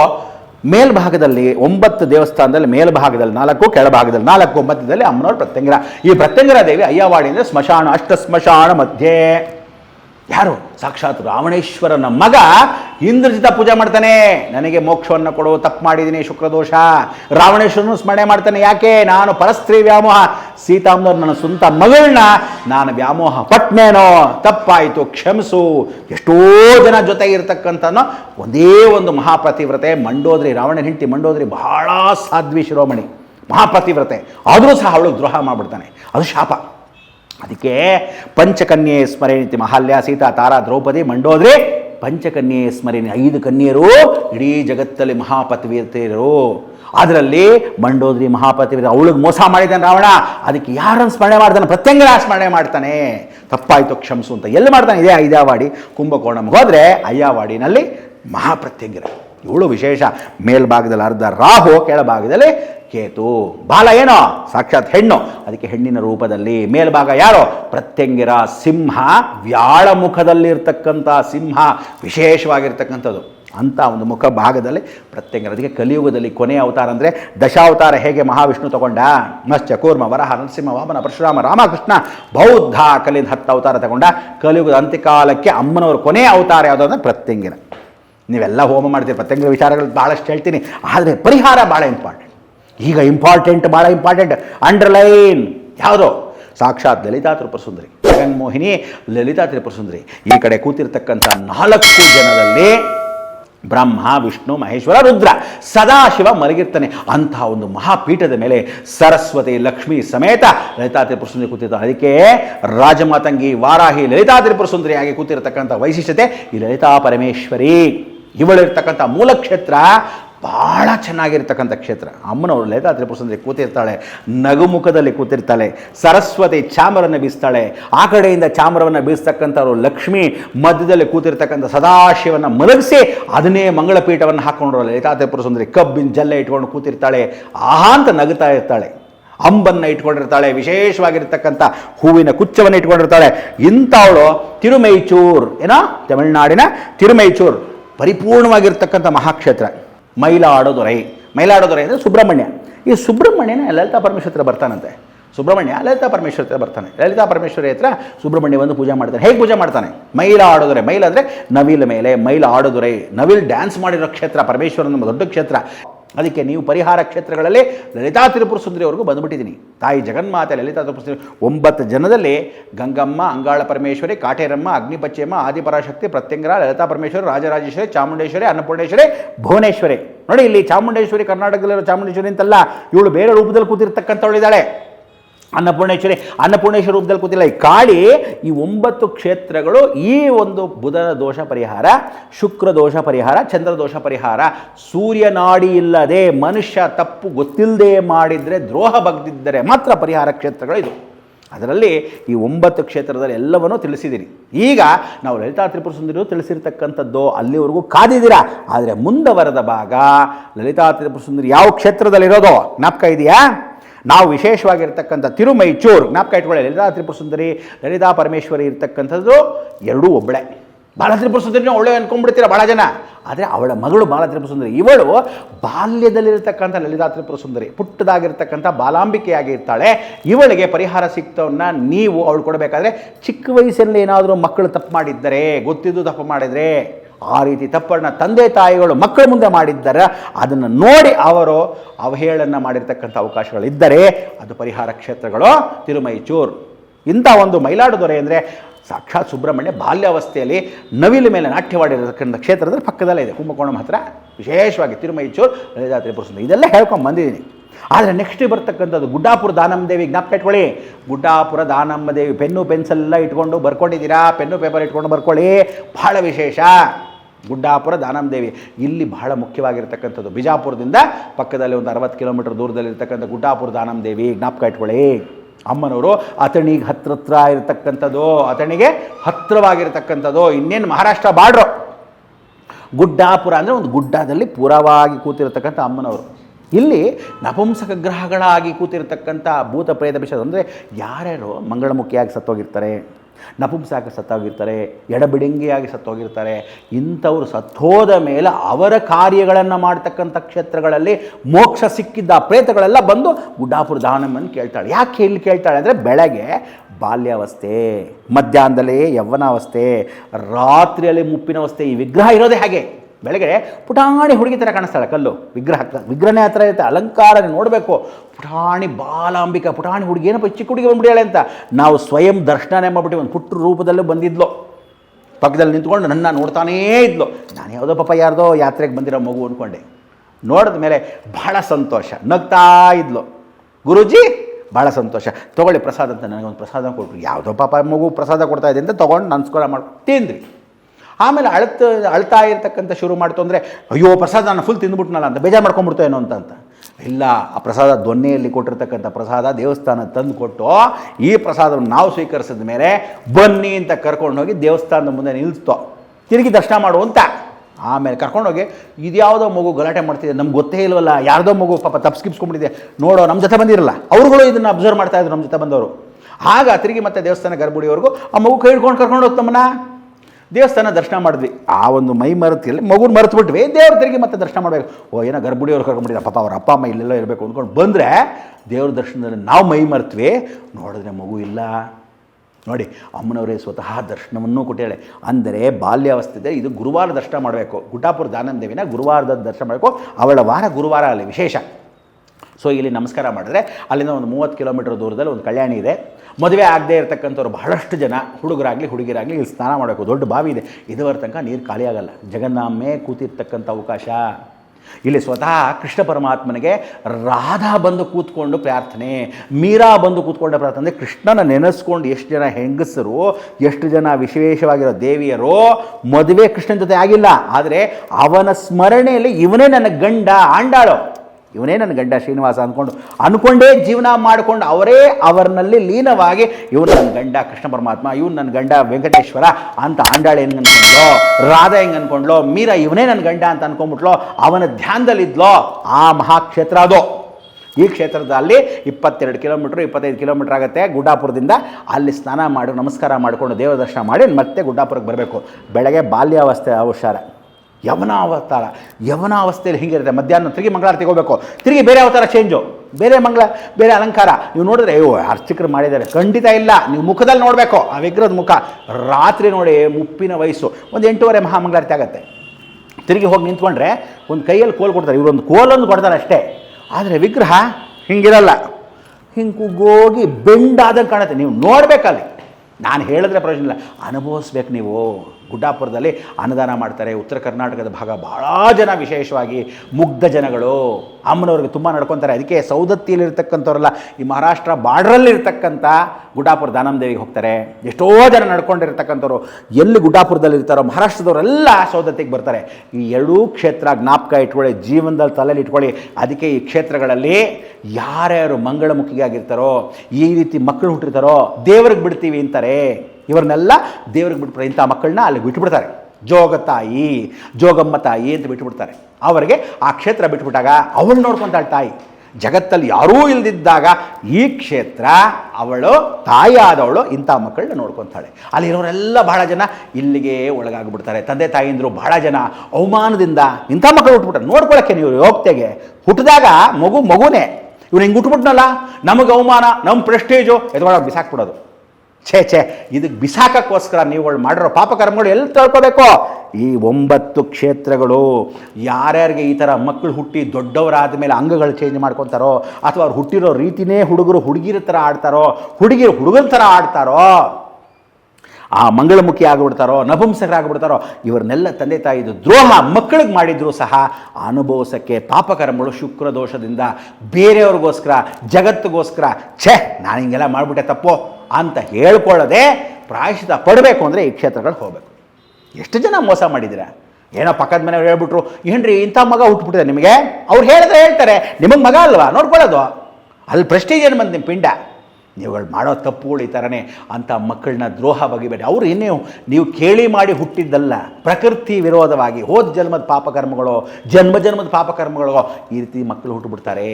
ಮೇಲ್ಭಾಗದಲ್ಲಿ ಒಂಬತ್ತು ದೇವಸ್ಥಾನದಲ್ಲಿ ಮೇಲ್ಭಾಗದಲ್ಲಿ ನಾಲ್ಕು, ಕೆಳಭಾಗದಲ್ಲಿ ನಾಲ್ಕು ಒಂಬತ್ತದಲ್ಲಿ ಅಮ್ಮನವ್ರ ಪ್ರತ್ಯಂಗರ. ಈ ಪ್ರತ್ಯಂಗರ ದೇವಿ ಅಯ್ಯವಾಡಿ ಅಂದರೆ ಸ್ಮಶಾನ, ಅಷ್ಟ ಸ್ಮಶಾನ ಮಧ್ಯೆ. ಯಾರು? ಸಾಕ್ಷಾತ್ ರಾವಣೇಶ್ವರನ ಮಗ ಇಂದ್ರಜಿತ ಪೂಜೆ ಮಾಡ್ತಾನೆ. ನನಗೆ ಮೋಕ್ಷವನ್ನು ಕೊಡು, ತಪ್ಪು ಮಾಡಿದ್ದೀನಿ ಶುಕ್ರದೋಷ. ರಾವಣೇಶ್ವರನು ಸ್ಮರಣೆ ಮಾಡ್ತಾನೆ, ಯಾಕೆ? ನಾನು ಪರಸ್ತ್ರೀ ವ್ಯಾಮೋಹ. ಸೀತಾಂಬರ್ ನನ್ನ ಸ್ವಂತ ಮಗಳನ್ನ ನಾನು ವ್ಯಾಮೋಹ ಪಟ್ನೇನೋ ತಪ್ಪಾಯಿತು, ಕ್ಷಮಿಸು. ಎಷ್ಟೋ ಜನ ಜೊತೆಗಿರ್ತಕ್ಕಂಥ ಒಂದೇ ಒಂದು ಮಹಾಪ್ರತಿವ್ರತೆ. ಮಂಡೋದ್ರಿ ರಾವಣನ ಹೆಂಡತಿ, ಮಂಡೋದ್ರಿ ಬಹಳ ಸಾಧ್ವಿ ಶಿರೋಮಣಿ. ಮಹಾಪತಿವ್ರತೆ ಆದರೂ ಸಹ ಅವಳು ದ್ರೋಹ ಮಾಡಿಬಿಡ್ತಾನೆ. ಅದು ಶಾಪ. ಅದಕ್ಕೆ ಪಂಚಕನ್ಯೆ ಸ್ಮರಣಿ ಮಹಾಲ್ಯ ಸೀತಾ, ತಾರಾ, ದ್ರೌಪದಿ, ಮಂಡೋದ್ರಿ, ಪಂಚಕನ್ಯೆ ಸ್ಮರಣಿ, ಐದು ಕನ್ಯರು ಇಡೀ ಜಗತ್ತಲ್ಲಿ ಮಹಾಪತಿವೀರ್ತೆಯರು. ಅದರಲ್ಲಿ ಮಂಡೋದ್ರಿ ಮಹಾಪತಿವೀರ ಅವಳಿಗೆ ಮೋಸ ಮಾಡಿದ್ದಾನೆ ರಾವಣ. ಅದಕ್ಕೆ ಯಾರನ್ನು ಸ್ಮರಣೆ ಮಾಡ್ತಾನೆ? ಪ್ರತ್ಯಂಗರ ಸ್ಮರಣೆ ಮಾಡ್ತಾನೆ. ತಪ್ಪಾಯಿತು, ಕ್ಷಮಿಸು ಅಂತ ಎಲ್ಲಿ ಮಾಡ್ತಾನೆ? ಇದೇ ಐದಾವಾಡಿ ಕುಂಭಕೋಣಂಗೆ ಹೋದರೆ ಅಯ್ಯಾವಾಡಿನಲ್ಲಿ ಮಹಾಪ್ರತ್ಯಂಗಿರ. ಇವಳು ವಿಶೇಷ ಮೇಲ್ಭಾಗದಲ್ಲಿ ಅರ್ಧ ರಾಹು ಕೆಳಭಾಗದಲ್ಲಿ ಕೇತು. ಬಾಲ ಏನೋ? ಸಾಕ್ಷಾತ್ ಹೆಣ್ಣು. ಅದಕ್ಕೆ ಹೆಣ್ಣಿನ ರೂಪದಲ್ಲಿ ಮೇಲ್ಭಾಗ ಯಾರೋ? ಪ್ರತ್ಯಂಗಿರ ಸಿಂಹ ವ್ಯಾಳ ಮುಖದಲ್ಲಿರ್ತಕ್ಕಂಥ ಸಿಂಹ, ವಿಶೇಷವಾಗಿರ್ತಕ್ಕಂಥದ್ದು. ಅಂಥ ಒಂದು ಮುಖ ಭಾಗದಲ್ಲಿ ಪ್ರತ್ಯಂಗಿರ, ಅದಕ್ಕೆ ಕಲಿಯುಗದಲ್ಲಿ ಕೊನೆಯ ಅವತಾರ ಅಂದರೆ ದಶಾವತಾರ. ಹೇಗೆ ಮಹಾವಿಷ್ಣು ತಗೊಂಡ? ಮತ್ಸ್ಯ ಕೂರ್ಮ, ವರಹ, ನರಸಿಂಹ, ವಾಮನ, ಪರಶುರಾಮ, ರಾಮಕೃಷ್ಣ, ಬೌದ್ಧ, ಕಲಿದ ಹತ್ತು ಅವತಾರ ತಗೊಂಡ. ಕಲಿಯುಗದ ಅಂತ್ಯಕಾಲಕ್ಕೆ ಅಮ್ಮನವರು ಕೊನೆಯ ಅವತಾರ ಯಾವುದು ಅಂದರೆ ಪ್ರತ್ಯಂಗಿರ. ನೀವೆಲ್ಲ ಹೋಮ ಮಾಡ್ತೀರಿ ಪ್ರತ್ಯಂಗ ವಿಚಾರಗಳು ಭಾಳಷ್ಟು ಹೇಳ್ತೀನಿ. ಆದರೆ ಪರಿಹಾರ ಭಾಳ ಇಂಪಾರ್ಟೆಂಟ್ ಈಗ ಇಂಪಾರ್ಟೆಂಟ್ ಭಾಳ ಇಂಪಾರ್ಟೆಂಟ್ ಅಂಡರ್ಲೈನ್ ಯಾವುದೋ? ಸಾಕ್ಷಾತ್ ಲಲಿತಾ ತ್ರಿಪುರ ಸುಂದರಿ ಜಗನ್ಮೋಹಿನಿ ಲಲಿತಾ ತ್ರಿಪುರ ಸುಂದರಿ ಈ ಕಡೆ ಕೂತಿರ್ತಕ್ಕಂಥ ನಾಲ್ಕು ಜನರಲ್ಲಿ ಬ್ರಹ್ಮ, ವಿಷ್ಣು, ಮಹೇಶ್ವರ, ರುದ್ರ ಸದಾಶಿವ ಮಲಗಿರ್ತಾನೆ ಅಂತಹ ಒಂದು ಮಹಾಪೀಠದ ಮೇಲೆ ಸರಸ್ವತಿ, ಲಕ್ಷ್ಮಿ ಸಮೇತ ಲಲಿತಾ ತ್ರಿಪುರ ಸುಂದರಿ ಕೂತಿರ್ತಾಳೆ ಅದಕ್ಕೆ ರಾಜಮಾತಂಗಿ, ವಾರಾಹಿ ಲಲಿತಾ ತ್ರಿಪುರ ಸುಂದರಿಯಾಗಿ ಕೂತಿರ್ತಕ್ಕಂಥ ವೈಶಿಷ್ಟ್ಯತೆ ಈ ಲಲಿತಾ ಪರಮೇಶ್ವರಿ. ಇವಳಿರ್ತಕ್ಕಂಥ ಮೂಲ ಕ್ಷೇತ್ರ ಭಾಳ ಚೆನ್ನಾಗಿರ್ತಕ್ಕಂಥ ಕ್ಷೇತ್ರ. ಅಮ್ಮನವರು ಸುಂದರಿ ಕೂತಿರ್ತಾಳೆ, ನಗುಮುಖದಲ್ಲಿ ಕೂತಿರ್ತಾಳೆ, ಸರಸ್ವತಿ ಚಾಮರನ್ನು ಬೀಸ್ತಾಳೆ, ಆ ಕಡೆಯಿಂದ ಚಾಮರವನ್ನು ಬೀಸ್ತಕ್ಕಂಥವ್ರು ಲಕ್ಷ್ಮಿ ಮಧ್ಯದಲ್ಲಿ ಕೂತಿರ್ತಕ್ಕಂಥ ಸದಾಶಿವನ ಮಲಗಿಸಿ ಅದನ್ನೇ ಮಂಗಳಪೀಠವನ್ನು ಹಾಕ್ಕೊಂಡ್ರು ಲಲಿತಾ ತ್ರಿಪುರ ಸುಂದರಿ ಕಬ್ಬಿನ ಜಲ್ಲೆ ಇಟ್ಕೊಂಡು ಕೂತಿರ್ತಾಳೆ, ಆಹಾ ಅಂತ ನಗುತ್ತಾ ಇರ್ತಾಳೆ. ಅಂಬನ್ನು ಇಟ್ಕೊಂಡಿರ್ತಾಳೆ, ವಿಶೇಷವಾಗಿರ್ತಕ್ಕಂಥ ಹೂವಿನ ಕುಚ್ಚವನ್ನು ಇಟ್ಕೊಂಡಿರ್ತಾಳೆ. ಇಂಥವಳು ತಿರುಮೈಚೂರ್, ಏನೋ, ತಮಿಳುನಾಡಿನ ತಿರುಮೈಚೂರ್. ಪರಿಪೂರ್ಣವಾಗಿರ್ತಕ್ಕಂಥ ಮಹಾಕ್ಷೇತ್ರ. ಮೈಲಾಡದೊರೈ. ಮೈಲಾಡದೊರೈ ಅಂದರೆ ಸುಬ್ರಹ್ಮಣ್ಯ. ಈ ಸುಬ್ರಹ್ಮಣ್ಯನ ಲಲಿತಾ ಪರಮೇಶ್ವರ ಹತ್ರ ಬರ್ತಾನಂತೆ. ಸುಬ್ರಹ್ಮಣ್ಯ ಲಲಿತಾ ಪರಮೇಶ್ವರ ಹತ್ರ ಬರ್ತಾನೆ. ಲಲಿತಾ ಪರಮೇಶ್ವರಿ ಹತ್ರ ಸುಬ್ರಹ್ಮಣ್ಯ ಬಂದು ಪೂಜೆ ಮಾಡ್ತಾನೆ. ಹೇಗೆ ಪೂಜೆ ಮಾಡ್ತಾನೆ? ಮೈಲ ಮೈಲಾದರೆ ಮೈಲ್ ನವಿಲ್ ಮೇಲೆ ಮೈಲ ನವಿಲ್ ಡ್ಯಾನ್ಸ್ ಮಾಡಿರೋ ಕ್ಷೇತ್ರ, ಪರಮೇಶ್ವರನ ದೊಡ್ಡ ಕ್ಷೇತ್ರ. ಅದಕ್ಕೆ ನೀವು ಪರಿಹಾರ ಕ್ಷೇತ್ರಗಳಲ್ಲಿ ಲಲಿತಾ ತ್ರಿಪುರ ಸುಂದರಿವರೆಗೂ ಬಂದುಬಿಟ್ಟಿದ್ದೀನಿ. ತಾಯಿ ಜಗನ್ಮಾತೆ ಲಲಿತಾ ತ್ರಿಪುರ ಸುಂದರಿ ಒಂಬತ್ತು ಜನದಲ್ಲಿ ಗಂಗಮ್ಮ, ಅಂಗಾಳ ಪರಮೇಶ್ವರಿ, ಕಾಟೇರಮ್ಮ, ಅಗ್ನಿಪಚ್ಚೆಯಮ್ಮ, ಆದಿಪರಾಶಕ್ತಿ, ಪ್ರತ್ಯಂಗರ, ಲಲಿತಾ ಪರಮೇಶ್ವರಿ, ರಾಜರಾಜೇಶ್ವರಿ, ಚಾಮುಂಡೇಶ್ವರಿ, ಅನ್ನಪೂರ್ಣೇಶ್ವರಿ, ಭುವನೇಶ್ವರಿ. ನೋಡಿ ಇಲ್ಲಿ ಚಾಮುಂಡೇಶ್ವರಿ, ಕರ್ನಾಟಕದಲ್ಲಿರೋ ಚಾಮುಂಡೇಶ್ವರಿ ಅಂತಲ್ಲ, ಇವಳು ಬೇರೆ ರೂಪದಲ್ಲಿ ಕೂತಿರ್ತಕ್ಕಂಥವಳಿದ್ದಾಳೆ. ಅನ್ನಪೂರ್ಣೇಶ್ವರಿ, ಅನ್ನಪೂರ್ಣೇಶ್ವರ ರೂಪದಲ್ಲಿ ಕೂತಿಲ್ಲ. ಈ ಕಾಳಿ, ಈ ಒಂಬತ್ತು ಕ್ಷೇತ್ರಗಳು ಈ ಒಂದು ಬುಧನ ದೋಷ ಪರಿಹಾರ, ಶುಕ್ರ ದೋಷ ಪರಿಹಾರ, ಚಂದ್ರ ದೋಷ ಪರಿಹಾರ. ಸೂರ್ಯನಾಡಿ ಇಲ್ಲದೆ, ಮನುಷ್ಯ ತಪ್ಪು ಗೊತ್ತಿಲ್ಲದೆ ಮಾಡಿದರೆ, ದ್ರೋಹ ಬಗ್ದಿದ್ದರೆ ಮಾತ್ರ ಪರಿಹಾರ ಕ್ಷೇತ್ರಗಳು ಇದು. ಅದರಲ್ಲಿ ಈ ಒಂಬತ್ತು ಕ್ಷೇತ್ರದಲ್ಲಿ ಎಲ್ಲವನ್ನೂ ತಿಳಿಸಿದ್ದೀರಿ ಈಗ ನಾವು ಲಲಿತಾ ತ್ರಿಪುರ ಸುಂದರಿಯು ತಿಳಿಸಿರ್ತಕ್ಕಂಥದ್ದು ಅಲ್ಲಿವರೆಗೂ ಕಾದಿದ್ದೀರಾ? ಆದರೆ ಮುಂದವರೆದ ಭಾಗ ಲಲಿತಾ ತ್ರಿಪುರ ಸುಂದರಿ ಯಾವ ಕ್ಷೇತ್ರದಲ್ಲಿರೋದು? ಜ್ಞಾಪಕ ಇದೆಯಾ? ನಾವು ವಿಶೇಷವಾಗಿರ್ತಕ್ಕಂಥ ತಿರುಮೈಚೂರು, ಜ್ಞಾಪಕ ಇಟ್ಕೊಳ್ಳಿ, ಲಲಿತಾ ತ್ರಿಪುರ ಸುಂದರಿ ಲಲಿತಾ ಪರಮೇಶ್ವರಿ ಇರ್ತಕ್ಕಂಥದ್ದು ಎರಡೂ ಒಬ್ಬಳೆ. ಬಾಲ ತ್ರಿಪುರ ಸುಂದರಿನ ಒಳ್ಳೆ ಅನ್ಕೊಂಡ್ಬಿಡ್ತೀರ ಭಾಳ ಜನ? ಆದರೆ ಅವಳ ಮಗಳು ಬಾಲ ತ್ರಿಪುರ ಸುಂದರಿ ಇವಳು ಬಾಲ್ಯದಲ್ಲಿರತಕ್ಕಂಥ ಲಲಿತಾ ತ್ರಿಪುರ ಸುಂದರಿ ಪುಟ್ಟದಾಗಿರ್ತಕ್ಕಂಥ ಬಾಲಾಂಬಿಕೆಯಾಗಿ ಇರ್ತಾಳೆ. ಇವಳಿಗೆ ಪರಿಹಾರ ಸಿಕ್ತವನ್ನ ನೀವು ಅವಳು ಕೊಡಬೇಕಾದ್ರೆ ಚಿಕ್ಕ ವಯಸ್ಸಲ್ಲಿ ಏನಾದರೂ ಮಕ್ಕಳು ತಪ್ಪು ಮಾಡಿದ್ದರೆ, ಗೊತ್ತಿದ್ದು ತಪ್ಪು ಮಾಡಿದರೆ ಆ ರೀತಿ ತಪ್ಪನ್ನು ತಂದೆ ತಾಯಿಗಳು ಮಕ್ಕಳ ಮುಂದೆ ಮಾಡಿದ್ದಾರೆ ಅದನ್ನು ನೋಡಿ ಅವರು ಅವಹೇಳನ ಮಾಡಿರ್ತಕ್ಕಂಥ ಅವಕಾಶಗಳಿದ್ದರೆ ಅದು ಪರಿಹಾರ ಕ್ಷೇತ್ರಗಳು ತಿರುಮೈಚೂರು. ಇಂಥ ಒಂದು ಮೈಲಾಡುದೊರೆ ಅಂದರೆ ಸಾಕ್ಷಾತ್ ಸುಬ್ರಹ್ಮಣ್ಯ ಬಾಲ್ಯಾವಸ್ಥೆಯಲ್ಲಿ ನವಿಲು ಮೇಲೆ ನಾಟ್ಯವಾಡಿರತಕ್ಕಂಥ ಕ್ಷೇತ್ರದಲ್ಲಿ ಪಕ್ಕದಲ್ಲೇ ಇದೆ. ಕುಂಭಕೋಣಂ ಹತ್ರ ವಿಶೇಷವಾಗಿ ತಿರುಮೈಚೂರು ಲಲಿತಾತ್ರಿ ಪುರುಷ ಇದೆಲ್ಲ ಹೇಳ್ಕೊಂಡು ಬಂದಿದ್ದೀನಿ. ಆದರೆ ನೆಕ್ಸ್ಟ್ ಬರ್ತಕ್ಕಂಥದ್ದು ಗುಡ್ಡಾಪುರ ದಾನಮ್ಮ ದೇವಿ, ಜ್ಞಾಪಕ ಇಟ್ಕೊಳ್ಳಿ. ಗುಡ್ಡಾಪುರ ದಾನಮ್ಮ ದೇವಿ, ಪೆನ್ನು ಪೆನ್ಸೆಲ್ಲ ಇಟ್ಕೊಂಡು ಬರ್ಕೊಂಡಿದ್ದೀರಾ? ಪೆನ್ನು, ಪೇಪರ್ ಇಟ್ಕೊಂಡು ಬರ್ಕೊಳ್ಳಿ. ಬಹಳ ವಿಶೇಷ. ಗುಡ್ಡಾಪುರ ದಾನಮ್ಮ ದೇವಿ. ಇಲ್ಲಿ ಬಹಳ ಮುಖ್ಯವಾಗಿರ್ತಕ್ಕಂಥದ್ದು ಬಿಜಾಪುರದಿಂದ ಪಕ್ಕದಲ್ಲಿ ಒಂದು ಅರವತ್ತು ಕಿಲೋಮೀಟರ್ ದೂರದಲ್ಲಿರ್ತಕ್ಕಂಥ ಗುಡ್ಡಾಪುರ ದಾನಮ್ಮ ದೇವಿ, ಜ್ಞಾಪಕ ಇಟ್ಕೊಳ್ಳಿ. ಅಮ್ಮನವರು ಅತಣಿಗೆ ಹತ್ರ ಹತ್ರ ಇರತಕ್ಕಂಥದ್ದು, ಅಥಣಿಗೆ ಹತ್ತಿರವಾಗಿರ್ತಕ್ಕಂಥದ್ದು ಇನ್ನೇನು ಮಹಾರಾಷ್ಟ್ರ ಬಾಡ್ರು ಗುಡ್ಡಾಪುರ ಅಂದರೆ ಒಂದು ಗುಡ್ಡದಲ್ಲಿ ಪೂರವಾಗಿ ಕೂತಿರತಕ್ಕಂಥ ಅಮ್ಮನವರು. ಇಲ್ಲಿ ನಪುಂಸಕ ಗ್ರಹಗಳಾಗಿ ಕೂತಿರ್ತಕ್ಕಂಥ ಭೂತ ಪ್ರೇತ ಪಿಶಾಚ ಅಂದರೆ ಯಾರ್ಯಾರು ಮಂಗಳಮುಖಿಯಾಗಿ ಸತ್ತೋಗಿರ್ತಾರೆ, ನಪುಂಸಕ ಸತ್ತೋಗಿರ್ತಾರೆ, ಎಡಬಿಡಂಗಿಯಾಗಿ ಸತ್ತೋಗಿರ್ತಾರೆ, ಇಂಥವರು ಸತ್ತೋದ ಮೇಲೆ ಅವರ ಕಾರ್ಯಗಳನ್ನು ಮಾಡ್ತಕ್ಕಂಥ ಕ್ಷೇತ್ರಗಳಲ್ಲಿ ಮೋಕ್ಷ ಸಿಕ್ಕಿದ್ದ ಪ್ರೇತಗಳೆಲ್ಲ ಬಂದು ಗುಡ್ಡಾಪುರ ದಾನಮ್ಮನ್ನು ಕೇಳ್ತಾಳೆ. ಯಾಕೆ ಇಲ್ಲಿ ಕೇಳ್ತಾಳೆ ಅಂದರೆ ಬೆಳಗ್ಗೆ ಬಾಲ್ಯಾವಸ್ಥೆ, ಮಧ್ಯಾಹ್ನದಲ್ಲಿ ಯೌವನಾವಸ್ಥೆ, ರಾತ್ರಿಯಲ್ಲಿ ಮುಪ್ಪಿನ ಅವಸ್ಥೆ, ಈ ವಿಗ್ರಹ ಇರೋದೇ ಹಾಗೆ. ಬೆಳಗ್ಗೆ ಪುಟಾಣಿ ಹುಡುಗಿ ಥರ ಕಾಣಿಸ್ತಾಳೆ ಕಲ್ಲು. ವಿಗ್ರಹ ವಿಗ್ರಹನೇ ಥರ ಇರುತ್ತೆ ಅಲಂಕಾರ ನೋಡಬೇಕು. ಪುಟಾಣಿ ಬಾಲಾಂಬಿಕಾ, ಪುಟಾಣಿ ಹುಡುಗಿ ಏನಪ್ಪ ಚಿಕ್ಕ ಹುಡುಗಿ ಬಂದ್ಬಿಡಿಯಾಳೆ ಅಂತ. ನಾವು ಸ್ವಯಂ ದರ್ಶನನೇ ಮಾಡ್ಬಿಟ್ಟು ಒಂದು ಪುಟ್ಟ ರೂಪದಲ್ಲೂ ಬಂದಿದ್ಲು. ಪಕ್ಕದಲ್ಲಿ ನಿಂತ್ಕೊಂಡು ನನ್ನ ನೋಡ್ತಾನೇ ಇದ್ಲು. ನಾನು ಯಾವುದೋ ಪಾಪ ಯಾರ್ದೋ ಯಾತ್ರೆಗೆ ಬಂದಿರೋ ಮಗು ಅಂದ್ಕೊಂಡೆ ನೋಡಿದ ಮೇಲೆ ಬಹಳ ಸಂತೋಷ. ನಗ್ತಾ ಇದ್ಲು. ಗುರುಜಿ ಭಾಳ ಸಂತೋಷ. ತೊಗೊಳ್ಳಿ ಪ್ರಸಾದ ಅಂತ ನನಗೊಂದು ಪ್ರಸಾದ ಕೊಟ್ಟರು ಯಾವುದೋ ಪಾಪ ಮಗು ಪ್ರಸಾದ ಕೊಡ್ತಾ ಇದೆ ಅಂತ ತೊಗೊಂಡು ನಮಸ್ಕಾರ ಮಾಡಿ ತಿಂದ್ರಿ ಆಮೇಲೆ ಅಳ್ತ, ಅಳ್ತಾ ಇರ್ತಕ್ಕಂಥ ಶುರು ಮಾಡ್ತು ಅಂದರೆ, ಅಯ್ಯೋ, ಪ್ರಸಾದ ನಾನು ಫುಲ್ ತಿಂದುಬಿಟ್ನಲ್ಲ ಅಂತ, ಬೇಜಾರು ಮಾಡ್ಕೊಂಡ್ಬಿಡ್ತೋ ಏನೋ ಅಂತ ಇಲ್ಲ, ಆ ಪ್ರಸಾದ ದೊನ್ನೆಯಲ್ಲಿ ಕೊಟ್ಟಿರ್ತಕ್ಕಂಥ ಪ್ರಸಾದ ದೇವಸ್ಥಾನ ತಂದು ಕೊಟ್ಟು, ಈ ಪ್ರಸಾದವನ್ನು ನಾವು ಸ್ವೀಕರಿಸಿದ ಮೇಲೆ ಬನ್ನಿ ಅಂತ ಕರ್ಕೊಂಡು ಹೋಗಿ ದೇವಸ್ಥಾನದ ಮುಂದೆ ನಿಲ್ಲಿಸ್ತೋ ತಿರುಗಿ ದರ್ಶನ ಮಾಡು ಅಂತ. ಆಮೇಲೆ ಕರ್ಕೊಂಡೋಗಿ ಇದ್ಯಾವುದೋ ಮಗು ಗಲಾಟೆ ಮಾಡ್ತಿದೆ, ನಮ್ಗೆ ಗೊತ್ತೇ ಇಲ್ವಲ್ಲ, ಯಾರ್ದೋ ಮಗು ಪಾಪ ತಪ್ಸ್ಕಿಪ್ಸ್ಕೊಂಡ್ಬಿಟ್ಟಿದೆ ನೋಡೋ ನಮ್ಮ ಜೊತೆ ಬಂದಿರಲ್ಲ. ಅವ್ರುಗಳು ಇದನ್ನು ಅಬ್ಸರ್ವ್ ಮಾಡ್ತಾ ಇದ್ರು ನಮ್ಮ ಜೊತೆ ಬಂದವರು. ಆಗ ತಿರುಗಿ ಮತ್ತೆ ದೇವಸ್ಥಾನ ಗರ್ಭುಡಿವರೆಗೂ ಆ ಮಗು ಕೈ ಹಿಡ್ಕೊಂಡು ಕರ್ಕೊಂಡು ಹೋಗ್ತಮ್ಮನ ದೇವಸ್ಥಾನ ದರ್ಶನ ಮಾಡಿದ್ವಿ. ಆ ಒಂದು ಮೈ ಮರೆತಿಲ್ಲ ಮಗುನ ಮರೆತು ಬಿಟ್ವಿ ದೇವ್ರ ತಿರುಗಿ ಮತ್ತೆ ದರ್ಶನ ಮಾಡಬೇಕು. ಓ, ಏನೋ ಗರ್ಭುಡಿಯವ್ರು ಕರ್ಕೊಂಡು ಪಾಪ ಅವ್ರ ಅಪ್ಪ, ಅಮ್ಮ ಇಲ್ಲೆಲ್ಲ ಇರಬೇಕು ಅಂದ್ಕೊಂಡು ಬಂದರೆ ದೇವ್ರ ದರ್ಶನದಲ್ಲಿ ನಾವು ಮೈ ಮರೆತ್ವಿ. ನೋಡಿದ್ರೆ ಮಗು ಇಲ್ಲ. ನೋಡಿ, ಅಮ್ಮನವರೇ ಸ್ವತಃ ದರ್ಶನವನ್ನು ಕೊಟ್ಟಿದ್ದಾಳೆ. ಅಂದರೆ ಬಾಲ್ಯಾವಸ್ಥೆ ಇದು ಗುರುವಾರ ದರ್ಶನ ಮಾಡಬೇಕು. ಗುಟಾಪುರ ದಾನಂದೇವಿನ ಗುರುವಾರದ ದರ್ಶನ ಮಾಡಬೇಕು. ಅವಳ ವಾರ ಗುರುವಾರ ಅಲ್ಲಿ ವಿಶೇಷ. ಸೊ ಇಲ್ಲಿ ನಮಸ್ಕಾರ ಮಾಡಿದ್ರೆ ಅಲ್ಲಿಂದ ಒಂದು ಮೂವತ್ತು ಕಿಲೋಮೀಟರ್ ದೂರದಲ್ಲಿ ಒಂದು ಕಲ್ಯಾಣಿ ಇದೆ. ಮದುವೆ ಆಗದೇ ಇರತಕ್ಕಂಥವ್ರು ಬಹಳಷ್ಟು ಜನ ಹುಡುಗರಾಗಲಿ, ಹುಡುಗಿರಾಗಲಿ ಇಲ್ಲಿ ಸ್ನಾನ ಮಾಡಬೇಕು. ದೊಡ್ಡ ಬಾವಿ ಇದೆ. ಇದುವರೆ ತನಕ ನೀರು ಖಾಲಿಯಾಗಲ್ಲ ಜಗನ್ನಾಮೆ ಕೂತಿರ್ತಕ್ಕಂಥ ಅವಕಾಶ. ಇಲ್ಲಿ ಸ್ವತಃ ಕೃಷ್ಣ ಪರಮಾತ್ಮನಿಗೆ ರಾಧಾ ಬಂದು ಕೂತ್ಕೊಂಡು ಪ್ರಾರ್ಥನೆ, ಮೀರಾ ಬಂದು ಕೂತ್ಕೊಂಡ ಪ್ರಾರ್ಥನೆ. ಕೃಷ್ಣನ ನೆನೆಸ್ಕೊಂಡು ಎಷ್ಟು ಜನ ಹೆಂಗಸರು, ಎಷ್ಟು ಜನ ವಿಶೇಷವಾಗಿರೋ ದೇವಿಯರು ಮದುವೆ ಕೃಷ್ಣನ ಜೊತೆ ಆಗಿಲ್ಲ. ಆದರೆ ಅವನ ಸ್ಮರಣೆಯಲ್ಲಿ ಇವನೇ ನನ್ನ ಗಂಡ, ಆಂಡಾಳು. ಇವನೇ ನನ್ನ ಗಂಡ ಶ್ರೀನಿವಾಸ ಅಂದ್ಕೊಂಡು ಅಂದ್ಕೊಂಡೇ ಜೀವನ ಮಾಡಿಕೊಂಡು ಅವರೇ ಅವರಲ್ಲಿ ಲೀನವಾಗಿ, ಇವನು ನನ್ನ ಗಂಡ ಕೃಷ್ಣ ಪರಮಾತ್ಮ, ಇವನು ನನ್ನ ಗಂಡ ವೆಂಕಟೇಶ್ವರ ಅಂತ ಆಂಡಾಳೆ ಹೆಂಗೆ ಅನ್ಕೊಂಡ್ಲೋ, ರಾಧಾ ಹೆಂಗೆ ಅನ್ಕೊಂಡ್ಲೋ, ಮೀರಾ ಇವನೇ ನನ್ನ ಗಂಡ ಅಂತ ಅನ್ಕೊಂಡ್ಬಿಟ್ಲೋ, ಅವನ ಧ್ಯಾನದಲ್ಲಿದ್ಲೋ ಆ ಮಹಾಕ್ಷೇತ್ರ ಅದು. ಈ ಕ್ಷೇತ್ರದಲ್ಲಿ ಇಪ್ಪತ್ತೆರಡು ಕಿಲೋಮೀಟ್ರ್, ಇಪ್ಪತ್ತೈದು ಕಿಲೋಮೀಟ್ರ್ ಆಗುತ್ತೆ ಗುಡ್ಡಾಪುರದಿಂದ. ಅಲ್ಲಿ ಸ್ನಾನ ಮಾಡಿ, ನಮಸ್ಕಾರ ಮಾಡಿಕೊಂಡು ದೇವರ ದರ್ಶನ ಮಾಡಿ ಮತ್ತೆ ಗುಡ್ಡಾಪುರಕ್ಕೆ ಬರಬೇಕು. ಬೆಳಗ್ಗೆ ಬಾಲ್ಯಾವಸ್ಥೆ ಅವಸರ ಯವನಾವತಾರ ಯವನಾವಸ್ಥೆಯಲ್ಲಿ ಹೇಗಿರುತ್ತೆ? ಮಧ್ಯಾಹ್ನ ತಿರುಗಿ ಮಂಗಳಾರತಿಗೆ ಹೋಗಬೇಕು. ತಿರುಗಿ ಬೇರೆ ಅವತಾರ ಚೇಂಜು ಬೇರೆ ಮಂಗಳ, ಬೇರೆ ಅಲಂಕಾರ. ನೀವು ನೋಡಿದ್ರೆ, ಅಯ್ಯೋ, ಅರ್ಚಕರು ಮಾಡಿದ್ದಾರೆ. ಖಂಡಿತ ಇಲ್ಲ. ನೀವು ಮುಖದಲ್ಲಿ ನೋಡಬೇಕು. ಆ ವಿಗ್ರಹದ ಮುಖ. ರಾತ್ರಿ ನೋಡಿ, ಮುಪ್ಪಿನ ವಯಸ್ಸು. ಒಂದು ಎಂಟೂವರೆ ಮಹಾಮಂಗಳಾರತಿ ಆಗುತ್ತೆ. ತಿರುಗಿ ಹೋಗಿ ನಿಂತ್ಕೊಂಡ್ರೆ, ಒಂದು ಕೈಯಲ್ಲಿ ಕೋಲ್ ಕೊಡ್ತಾರೆ. ಇವರೊಂದು ಕೋಲೊಂದು ಕೊಡ್ತಾರೆ ಅಷ್ಟೇ. ಆದರೆ ವಿಗ್ರಹ ಹಿಂಗಿರಲ್ಲ. ಹಿಂಗೆ ಕುಗ್ಗೋಗಿ ಬೆಂಡಾದಂಗೆ ಕಾಣುತ್ತೆ. ನೀವು ನೋಡಬೇಕಲ್ಲಿ. ನಾನು ಹೇಳಿದ್ರೆ ಪ್ರಯೋಜನ ಇಲ್ಲ. ಅನುಭವಿಸ್ಬೇಕು ನೀವು. ಗುಡ್ಡಾಪುರದಲ್ಲಿ ಅನ್ನದಾನ ಮಾಡ್ತಾರೆ. ಉತ್ತರ ಕರ್ನಾಟಕದ ಭಾಗ ಭಾಳ ಜನ ವಿಶೇಷವಾಗಿ ಮುಗ್ಧ ಜನಗಳು. ಅಮ್ಮನವ್ರಿಗೆ ತುಂಬ ನಡ್ಕೊತಾರೆ. ಅದಕ್ಕೆ ಸೌದತ್ತಿಯಲ್ಲಿರ್ತಕ್ಕಂಥವ್ರಲ್ಲ, ಈ ಮಹಾರಾಷ್ಟ್ರ ಬಾರ್ಡ್ರಲ್ಲಿರ್ತಕ್ಕಂಥ ಗುಡ್ಡಾಪುರ ದಾನಂದೇವಿಗೆ ಹೋಗ್ತಾರೆ. ಎಷ್ಟೋ ಜನ ನಡ್ಕೊಂಡಿರ್ತಕ್ಕಂಥವ್ರು ಎಲ್ಲಿ ಗುಡ್ಡಾಪುರದಲ್ಲಿ ಇರ್ತಾರೋ ಮಹಾರಾಷ್ಟ್ರದವರೆಲ್ಲ ಸೌದತ್ತಿಗೆ ಬರ್ತಾರೆ. ಈ ಎರಡೂ ಕ್ಷೇತ್ರ ಜ್ಞಾಪಕ ಇಟ್ಕೊಳ್ಳಿ, ಜೀವನದಲ್ಲಿ ತಲೆಯಲ್ಲಿ ಇಟ್ಕೊಳ್ಳಿ. ಅದಕ್ಕೆ ಈ ಕ್ಷೇತ್ರಗಳಲ್ಲಿ ಯಾರ್ಯಾರು ಮಂಗಳಮುಖಿಯಾಗಿರ್ತಾರೋ, ಈ ರೀತಿ ಮಕ್ಕಳು ಹುಟ್ಟಿರ್ತಾರೋ, ದೇವ್ರಿಗೆ ಬಿಡ್ತೀವಿ ಅಂತಾರೆ. ಇವ್ರನ್ನೆಲ್ಲ ದೇವ್ರಿಗೆ ಬಿಟ್ಬಿಡ್ತಾರೆ ಇಂಥ ಮಕ್ಕಳನ್ನ ಅಲ್ಲಿ ಜೋಗ ತಾಯಿ ಜೋಗಮ್ಮ ತಾಯಿ ಅಂತ ಬಿಟ್ಬಿಡ್ತಾರೆ. ಅವರಿಗೆ ಆ ಕ್ಷೇತ್ರ ಬಿಟ್ಬಿಟ್ಟಾಗ ಅವಳು ನೋಡ್ಕೊತಾಳೆ ತಾಯಿ. ಜಗತ್ತಲ್ಲಿ ಯಾರೂ ಇಲ್ದಿದ್ದಾಗ ಈ ಕ್ಷೇತ್ರ ಅವಳು, ತಾಯಿಯಾದವಳು ಇಂಥ ಮಕ್ಕಳನ್ನ ನೋಡ್ಕೊತಾಳೆ. ಅಲ್ಲಿರೋರೆಲ್ಲ ಬಹಳ ಜನ ಇಲ್ಲಿಗೆ ಒಳಗಾಗ್ಬಿಡ್ತಾರೆ. ತಂದೆ ತಾಯಿಂದರು ಬಹಳ ಜನ ಅವಮಾನದಿಂದ ಇಂಥ ಮಕ್ಕಳು ಹುಟ್ಬಿಟ್ರೆ. ನೋಡ್ಕೊಳಕ್ಕೆ ನೀವು ಯೋಗ್ತೆಗೆ ಹುಟ್ಟಿದಾಗ ಮಗು ಮಗುನೇ. ಇವನು ಹಿಂಗೆ ಹುಟ್ಬಿಟ್ನಲ್ಲ? ನಮಗೆ ಅವಮಾನ ನಮ್ಮ ಪ್ರೆಸ್ಟೇಜು. ಎದುವಾಗ ಬಿಸಾಕ್ಬಿಡೋದು. ಛೇ ಛೇ, ಇದಕ್ಕೆ ಬಿಸಾಕಕ್ಕೋಸ್ಕರ ನೀವುಗಳು ಮಾಡಿರೋ ಪಾಪಕರ್ಮಗಳು ಎಲ್ಲಿ ತಳ್ಕೋಬೇಕು? ಈ ಒಂಬತ್ತು ಕ್ಷೇತ್ರಗಳು ಯಾರ್ಯಾರಿಗೆ ಈ ಥರ ಮಕ್ಕಳು ಹುಟ್ಟಿ ದೊಡ್ಡವರಾದ ಮೇಲೆ ಅಂಗಗಳು ಚೇಂಜ್ ಮಾಡ್ಕೊತಾರೋ, ಅಥವಾ ಅವ್ರು ಹುಟ್ಟಿರೋ ರೀತಿನೇ ಹುಡುಗರು ಹುಡುಗಿರ ಥರ ಆಡ್ತಾರೋ, ಹುಡುಗಿರು ಹುಡುಗರ ಥರ ಆಡ್ತಾರೋ ಆ ಮಂಗಳಮುಖಿ ಆಗಿಬಿಡ್ತಾರೋ, ನಪುಂಸಕರಾಗ್ಬಿಡ್ತಾರೋ, ಇವರನ್ನೆಲ್ಲ ತಂದೆ ತಾಯಿದು ದ್ರೋಹ ಮಕ್ಕಳಿಗೆ ಮಾಡಿದ್ರು ಸಹ ಅನುಭವಿಸೋಕ್ಕೆ ಪಾಪಕರ್ಮಗಳು ಶುಕ್ರ ದೋಷದಿಂದ ಬೇರೆಯವ್ರಿಗೋಸ್ಕರ, ಜಗತ್ತಿಗೋಸ್ಕರ, ಛೇ ನಾನು ಹಿಂಗೆಲ್ಲ ಮಾಡಿಬಿಟ್ಟೆ ತಪ್ಪೋ ಅಂತ ಹೇಳ್ಕೊಳ್ಳದೆ ಪ್ರಾಯಶಿತ ಪಡಬೇಕು ಅಂದರೆ ಈ ಕ್ಷೇತ್ರಗಳು ಹೋಗಬೇಕು. ಎಷ್ಟು ಜನ ಮೋಸ ಮಾಡಿದ್ದೀರಾ? ಏನೋ ಪಕ್ಕದ ಮನೆಯವ್ರು ಹೇಳ್ಬಿಟ್ರು, ಏನ್ರಿ, ಇಂಥ ಮಗ ಹುಟ್ಬಿಟ್ಟಿದೆ ನಿಮಗೆ? ಅವ್ರು ಹೇಳಿದ್ರೆ ಹೇಳ್ತಾರೆ, ನಿಮಗೆ ಮಗ ಅಲ್ವಾ? ನೋಡ್ಕೊಳ್ಳೋದು. ಅಲ್ಲಿ ಪ್ರೆಸ್ಟೀಜ್ ಏನು ಬಂದು ನಿಮ್ಮ ಪಿಂಡ? ನೀವುಗಳು ಮಾಡೋ ತಪ್ಪುಗಳು ಈ ಥರನೇ ಅಂಥ ಮಕ್ಕಳನ್ನ ದ್ರೋಹ ಬಗೆಬೇಡಿ. ಅವರು ಇನ್ನೇ ನೀವು ಕೇಳಿ ಮಾಡಿ ಹುಟ್ಟಿದ್ದಲ್ಲ, ಪ್ರಕೃತಿ ವಿರೋಧವಾಗಿ ಹೋದ ಜನ್ಮದ ಪಾಪಕರ್ಮಗಳು, ಜನ್ಮ ಜನ್ಮದ ಪಾಪಕರ್ಮಗಳು ಈ ರೀತಿ ಮಕ್ಕಳು ಹುಟ್ಟುಬಿಡ್ತಾರೆ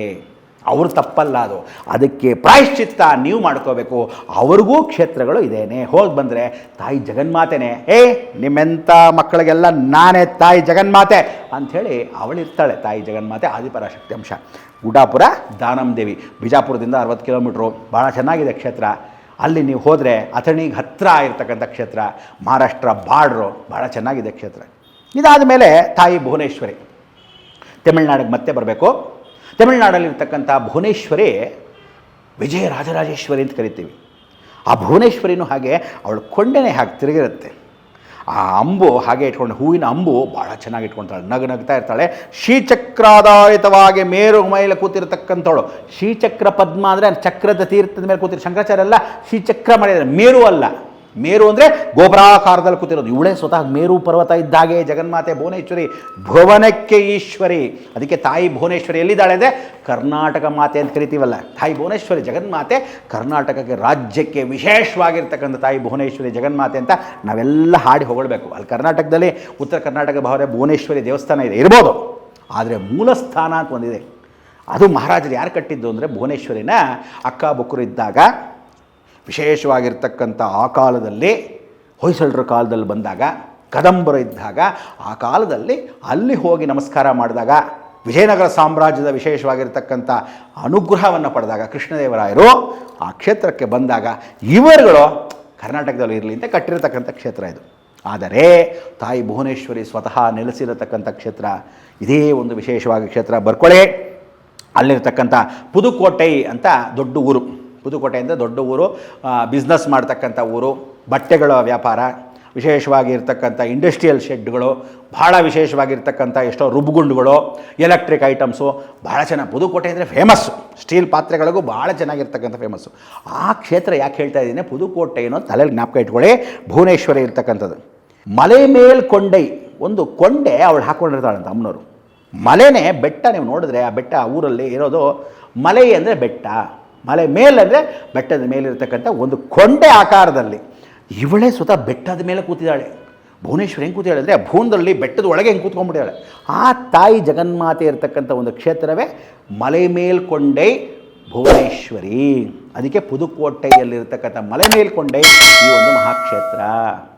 ಅವ್ರ ತಪ್ಪಲ್ಲ ಅದು. ಅದಕ್ಕೆ ಪ್ರಾಯಶ್ಚಿತ್ತ ನೀವು ಮಾಡ್ಕೋಬೇಕು. ಅವ್ರಿಗೂ ಕ್ಷೇತ್ರಗಳು ಇದೇನೆ. ಹೋಗಿ ಬಂದರೆ ತಾಯಿ ಜಗನ್ಮಾತೆನೇ, ಏ ನಿಮ್ಮೆಂಥ ಮಕ್ಕಳಿಗೆಲ್ಲ ನಾನೇ ತಾಯಿ ಜಗನ್ಮಾತೆ ಅಂಥೇಳಿ ಅವಳಿರ್ತಾಳೆ ತಾಯಿ ಜಗನ್ಮಾತೆ ಆದಿಪರಾಶಕ್ತಿ ಅಂಶ. ಗುಡಾಪುರ ದಾನಂದೇವಿ ಬಿಜಾಪುರದಿಂದ ಅರವತ್ತು ಕಿಲೋಮೀಟ್ರು. ಭಾಳ ಚೆನ್ನಾಗಿದೆ ಕ್ಷೇತ್ರ. ಅಲ್ಲಿ ನೀವು ಹೋದರೆ ಅಥಣಿಗೆ ಹತ್ತಿರ ಇರ್ತಕ್ಕಂಥ ಕ್ಷೇತ್ರ. ಮಹಾರಾಷ್ಟ್ರ ಬಾರ್ಡ್ರು ಭಾಳ ಚೆನ್ನಾಗಿದೆ ಕ್ಷೇತ್ರ. ಇದಾದ ಮೇಲೆ ತಾಯಿ ಭುವನೇಶ್ವರಿ. ತಮಿಳ್ನಾಡಿಗೆ ಮತ್ತೆ ಬರಬೇಕು. ತಮಿಳ್ನಾಡಲ್ಲಿರ್ತಕ್ಕಂಥ ಭುವನೇಶ್ವರಿ ವಿಜಯ ರಾಜರಾಜೇಶ್ವರಿ ಅಂತ ಕರಿತೀವಿ. ಆ ಭುವನೇಶ್ವರಿನೂ ಹಾಗೆ ಅವಳು ಕೊಂಡೆನೇ ಹಾಗೆ ತಿರುಗಿರುತ್ತೆ. ಆ ಅಂಬು ಹಾಗೆ ಇಟ್ಕೊಂಡು ಹೂವಿನ ಅಂಬು ಭಾಳ ಚೆನ್ನಾಗಿ ಇಟ್ಕೊಳ್ತಾಳೆ. ನಗು ನಗ್ತಾ ಇರ್ತಾಳೆ. ಶ್ರೀಚಕ್ರಾಧಾರಿತವಾಗಿ ಮೇರು ಮೈಲ ಕೂತಿರ್ತಕ್ಕಂಥವಳು. ಶ್ರೀಚಕ್ರ ಪದ್ಮ ಅಂದರೆ ಚಕ್ರದ ತೀರ್ಥದ ಮೇಲೆ ಕೂತಿರೋ ಶಂಕರಾಚಾರ್ಯ ಅಲ್ಲ, ಶ್ರೀಚಕ್ರ ಮಾಡಿದ್ದಾರೆ ಮೇರು ಅಲ್ಲ. ಮೇರು ಅಂದರೆ ಗೋಪುರಾಕಾರದಲ್ಲಿ ಕೂತಿರೋದು. ಇವಳೇ ಸ್ವತಃ ಮೇರು ಪರ್ವತ ಇದ್ದಾಗೆ, ಜಗನ್ಮಾತೆ ಭುವನೇಶ್ವರಿ, ಭುವನಕ್ಕೆ ಈಶ್ವರಿ. ಅದಕ್ಕೆ ತಾಯಿ ಭುವನೇಶ್ವರಿ ಎಲ್ಲಿದ್ದಾಳೆ ಅಂದರೆ ಕರ್ನಾಟಕ ಮಾತೆ ಅಂತ ಕರಿತೀವಲ್ಲ. ತಾಯಿ ಭುವನೇಶ್ವರಿ, ಜಗನ್ಮಾತೆ ಕರ್ನಾಟಕಕ್ಕೆ, ರಾಜ್ಯಕ್ಕೆ ವಿಶೇಷವಾಗಿರ್ತಕ್ಕಂಥ ತಾಯಿ ಭುವನೇಶ್ವರಿ, ಜಗನ್ಮಾತೆ ಅಂತ ನಾವೆಲ್ಲ ಹಾಡಿ ಹೊಗಳ್ಬೇಕು. ಅಲ್ಲಿ ಕರ್ನಾಟಕದಲ್ಲಿ ಉತ್ತರ ಕರ್ನಾಟಕ ಭಾವನೆ ಭುವನೇಶ್ವರಿ ದೇವಸ್ಥಾನ ಇದೆ. ಇರ್ಬೋದು. ಆದರೆ ಮೂಲ ಸ್ಥಾನ ಅಂತ ಒಂದಿದೆ. ಅದು ಮಹಾರಾಜರು ಯಾರು ಕಟ್ಟಿದ್ದು ಅಂದರೆ ಭುವನೇಶ್ವರಿನ ಅಕ್ಕ ಬುಕ್ಕರು ಇದ್ದಾಗ ವಿಶೇಷವಾಗಿರ್ತಕ್ಕಂಥ ಆ ಕಾಲದಲ್ಲಿ ಹೊಯ್ಸಳರ ಕಾಲದಲ್ಲಿ ಬಂದಾಗ, ಕದಂಬರ ಇದ್ದಾಗ, ಆ ಕಾಲದಲ್ಲಿ ಅಲ್ಲಿ ಹೋಗಿ ನಮಸ್ಕಾರ ಮಾಡಿದಾಗ, ವಿಜಯನಗರ ಸಾಮ್ರಾಜ್ಯದ ವಿಶೇಷವಾಗಿರ್ತಕ್ಕಂಥ ಅನುಗ್ರಹವನ್ನು ಪಡೆದಾಗ ಕೃಷ್ಣದೇವರಾಯರು ಆ ಕ್ಷೇತ್ರಕ್ಕೆ ಬಂದಾಗ ಇವರುಗಳು ಕರ್ನಾಟಕದಲ್ಲಿ ಇರಲಿ ಅಂತ ಕಟ್ಟಿರತಕ್ಕಂಥ ಕ್ಷೇತ್ರ ಇದು. ಆದರೆ ತಾಯಿ ಭುವನೇಶ್ವರಿ ಸ್ವತಃ ನೆಲೆಸಿರತಕ್ಕಂಥ ಕ್ಷೇತ್ರ, ಇದೇ ಒಂದು ವಿಶೇಷವಾಗಿ ಕ್ಷೇತ್ರ. ಬರ್ಕೊಳೆ, ಅಲ್ಲಿರ್ತಕ್ಕಂಥ ಪುದುಕೋಟೈ ಅಂತ ದೊಡ್ಡ ಊರು. ಪುದುಕೋಟೆ ಅಂದರೆ ದೊಡ್ಡ ಊರು ಬಿಸ್ನೆಸ್ ಮಾಡ್ತಕ್ಕಂಥ ಊರು, ಬಟ್ಟೆಗಳ ವ್ಯಾಪಾರ ವಿಶೇಷವಾಗಿ ಇರ್ತಕ್ಕಂಥ ಇಂಡಸ್ಟ್ರಿಯಲ್ ಶೆಡ್ಗಳು ಭಾಳ ವಿಶೇಷವಾಗಿರ್ತಕ್ಕಂಥ ಎಷ್ಟೋ ರುಬ್ಗುಂಡುಗಳು ಎಲೆಕ್ಟ್ರಿಕ್ ಐಟಮ್ಸು ಭಾಳ ಚೆನ್ನಾಗಿ ಪುದುಕೋಟೆ ಅಂದರೆ ಫೇಮಸ್ಸು ಸ್ಟೀಲ್ ಪಾತ್ರೆಗಳಿಗೂ ಭಾಳ ಚೆನ್ನಾಗಿರ್ತಕ್ಕಂಥ ಫೇಮಸ್ಸು ಆ ಕ್ಷೇತ್ರ ಯಾಕೆ ಹೇಳ್ತಾ ಇದ್ದೀನಿ? ಪುದುಕೋಟೆ ಏನೋ ತಲೆಯಲ್ಲಿ ಜ್ಞಾಪಕ ಇಟ್ಕೊಳ್ಳಿ. ಭುವನೇಶ್ವರಿ ಇರ್ತಕ್ಕಂಥದ್ದು. ಮಲೆ ಮೇಲ್ ಕೊಂಡೈ ಒಂದು ಕೊಂಡೆ ಅವಳು ಹಾಕ್ಕೊಂಡಿರ್ತಾಳಂತ ಅಮ್ಮನವರು. ಮಲೆನೇ ಬೆಟ್ಟ ನೀವು ನೋಡಿದ್ರೆ ಆ ಬೆಟ್ಟ ಊರಲ್ಲಿ ಇರೋದು ಮಲೆ ಅಂದರೆ ಬೆಟ್ಟ. ಮಲೆ ಮೇಲಂದರೆ ಬೆಟ್ಟದ ಮೇಲಿರ್ತಕ್ಕಂಥ ಒಂದು ಕೊಂಡೆ ಆಕಾರದಲ್ಲಿ. ಇವಳೇ ಸ್ವತಃ ಬೆಟ್ಟದ ಮೇಲೆ ಕೂತಿದ್ದಾಳೆ. ಭುವನೇಶ್ವರಿ ಹೆಂಗೆ ಕೂತಿದ್ದಾಳೆ ಅಂದರೆ ಭುವನದಲ್ಲಿ ಬೆಟ್ಟದ ಒಳಗೆ ಹೆಂಗೆ ಕೂತ್ಕೊಂಡ್ಬಿಟ್ಟಿದ್ದಾಳೆ. ಆ ತಾಯಿ ಜಗನ್ಮಾತೆ ಇರತಕ್ಕಂಥ ಒಂದು ಕ್ಷೇತ್ರವೇ ಮಲೆ ಮೇಲ್ಕೊಂಡೆ ಭುವನೇಶ್ವರಿ. ಅದಕ್ಕೆ ಪುದುಕೋಟೆಯಲ್ಲಿರ್ತಕ್ಕಂಥ ಮಲೆ ಮೇಲ್ಕೊಂಡೆ ಈ ಒಂದು ಮಹಾಕ್ಷೇತ್ರ.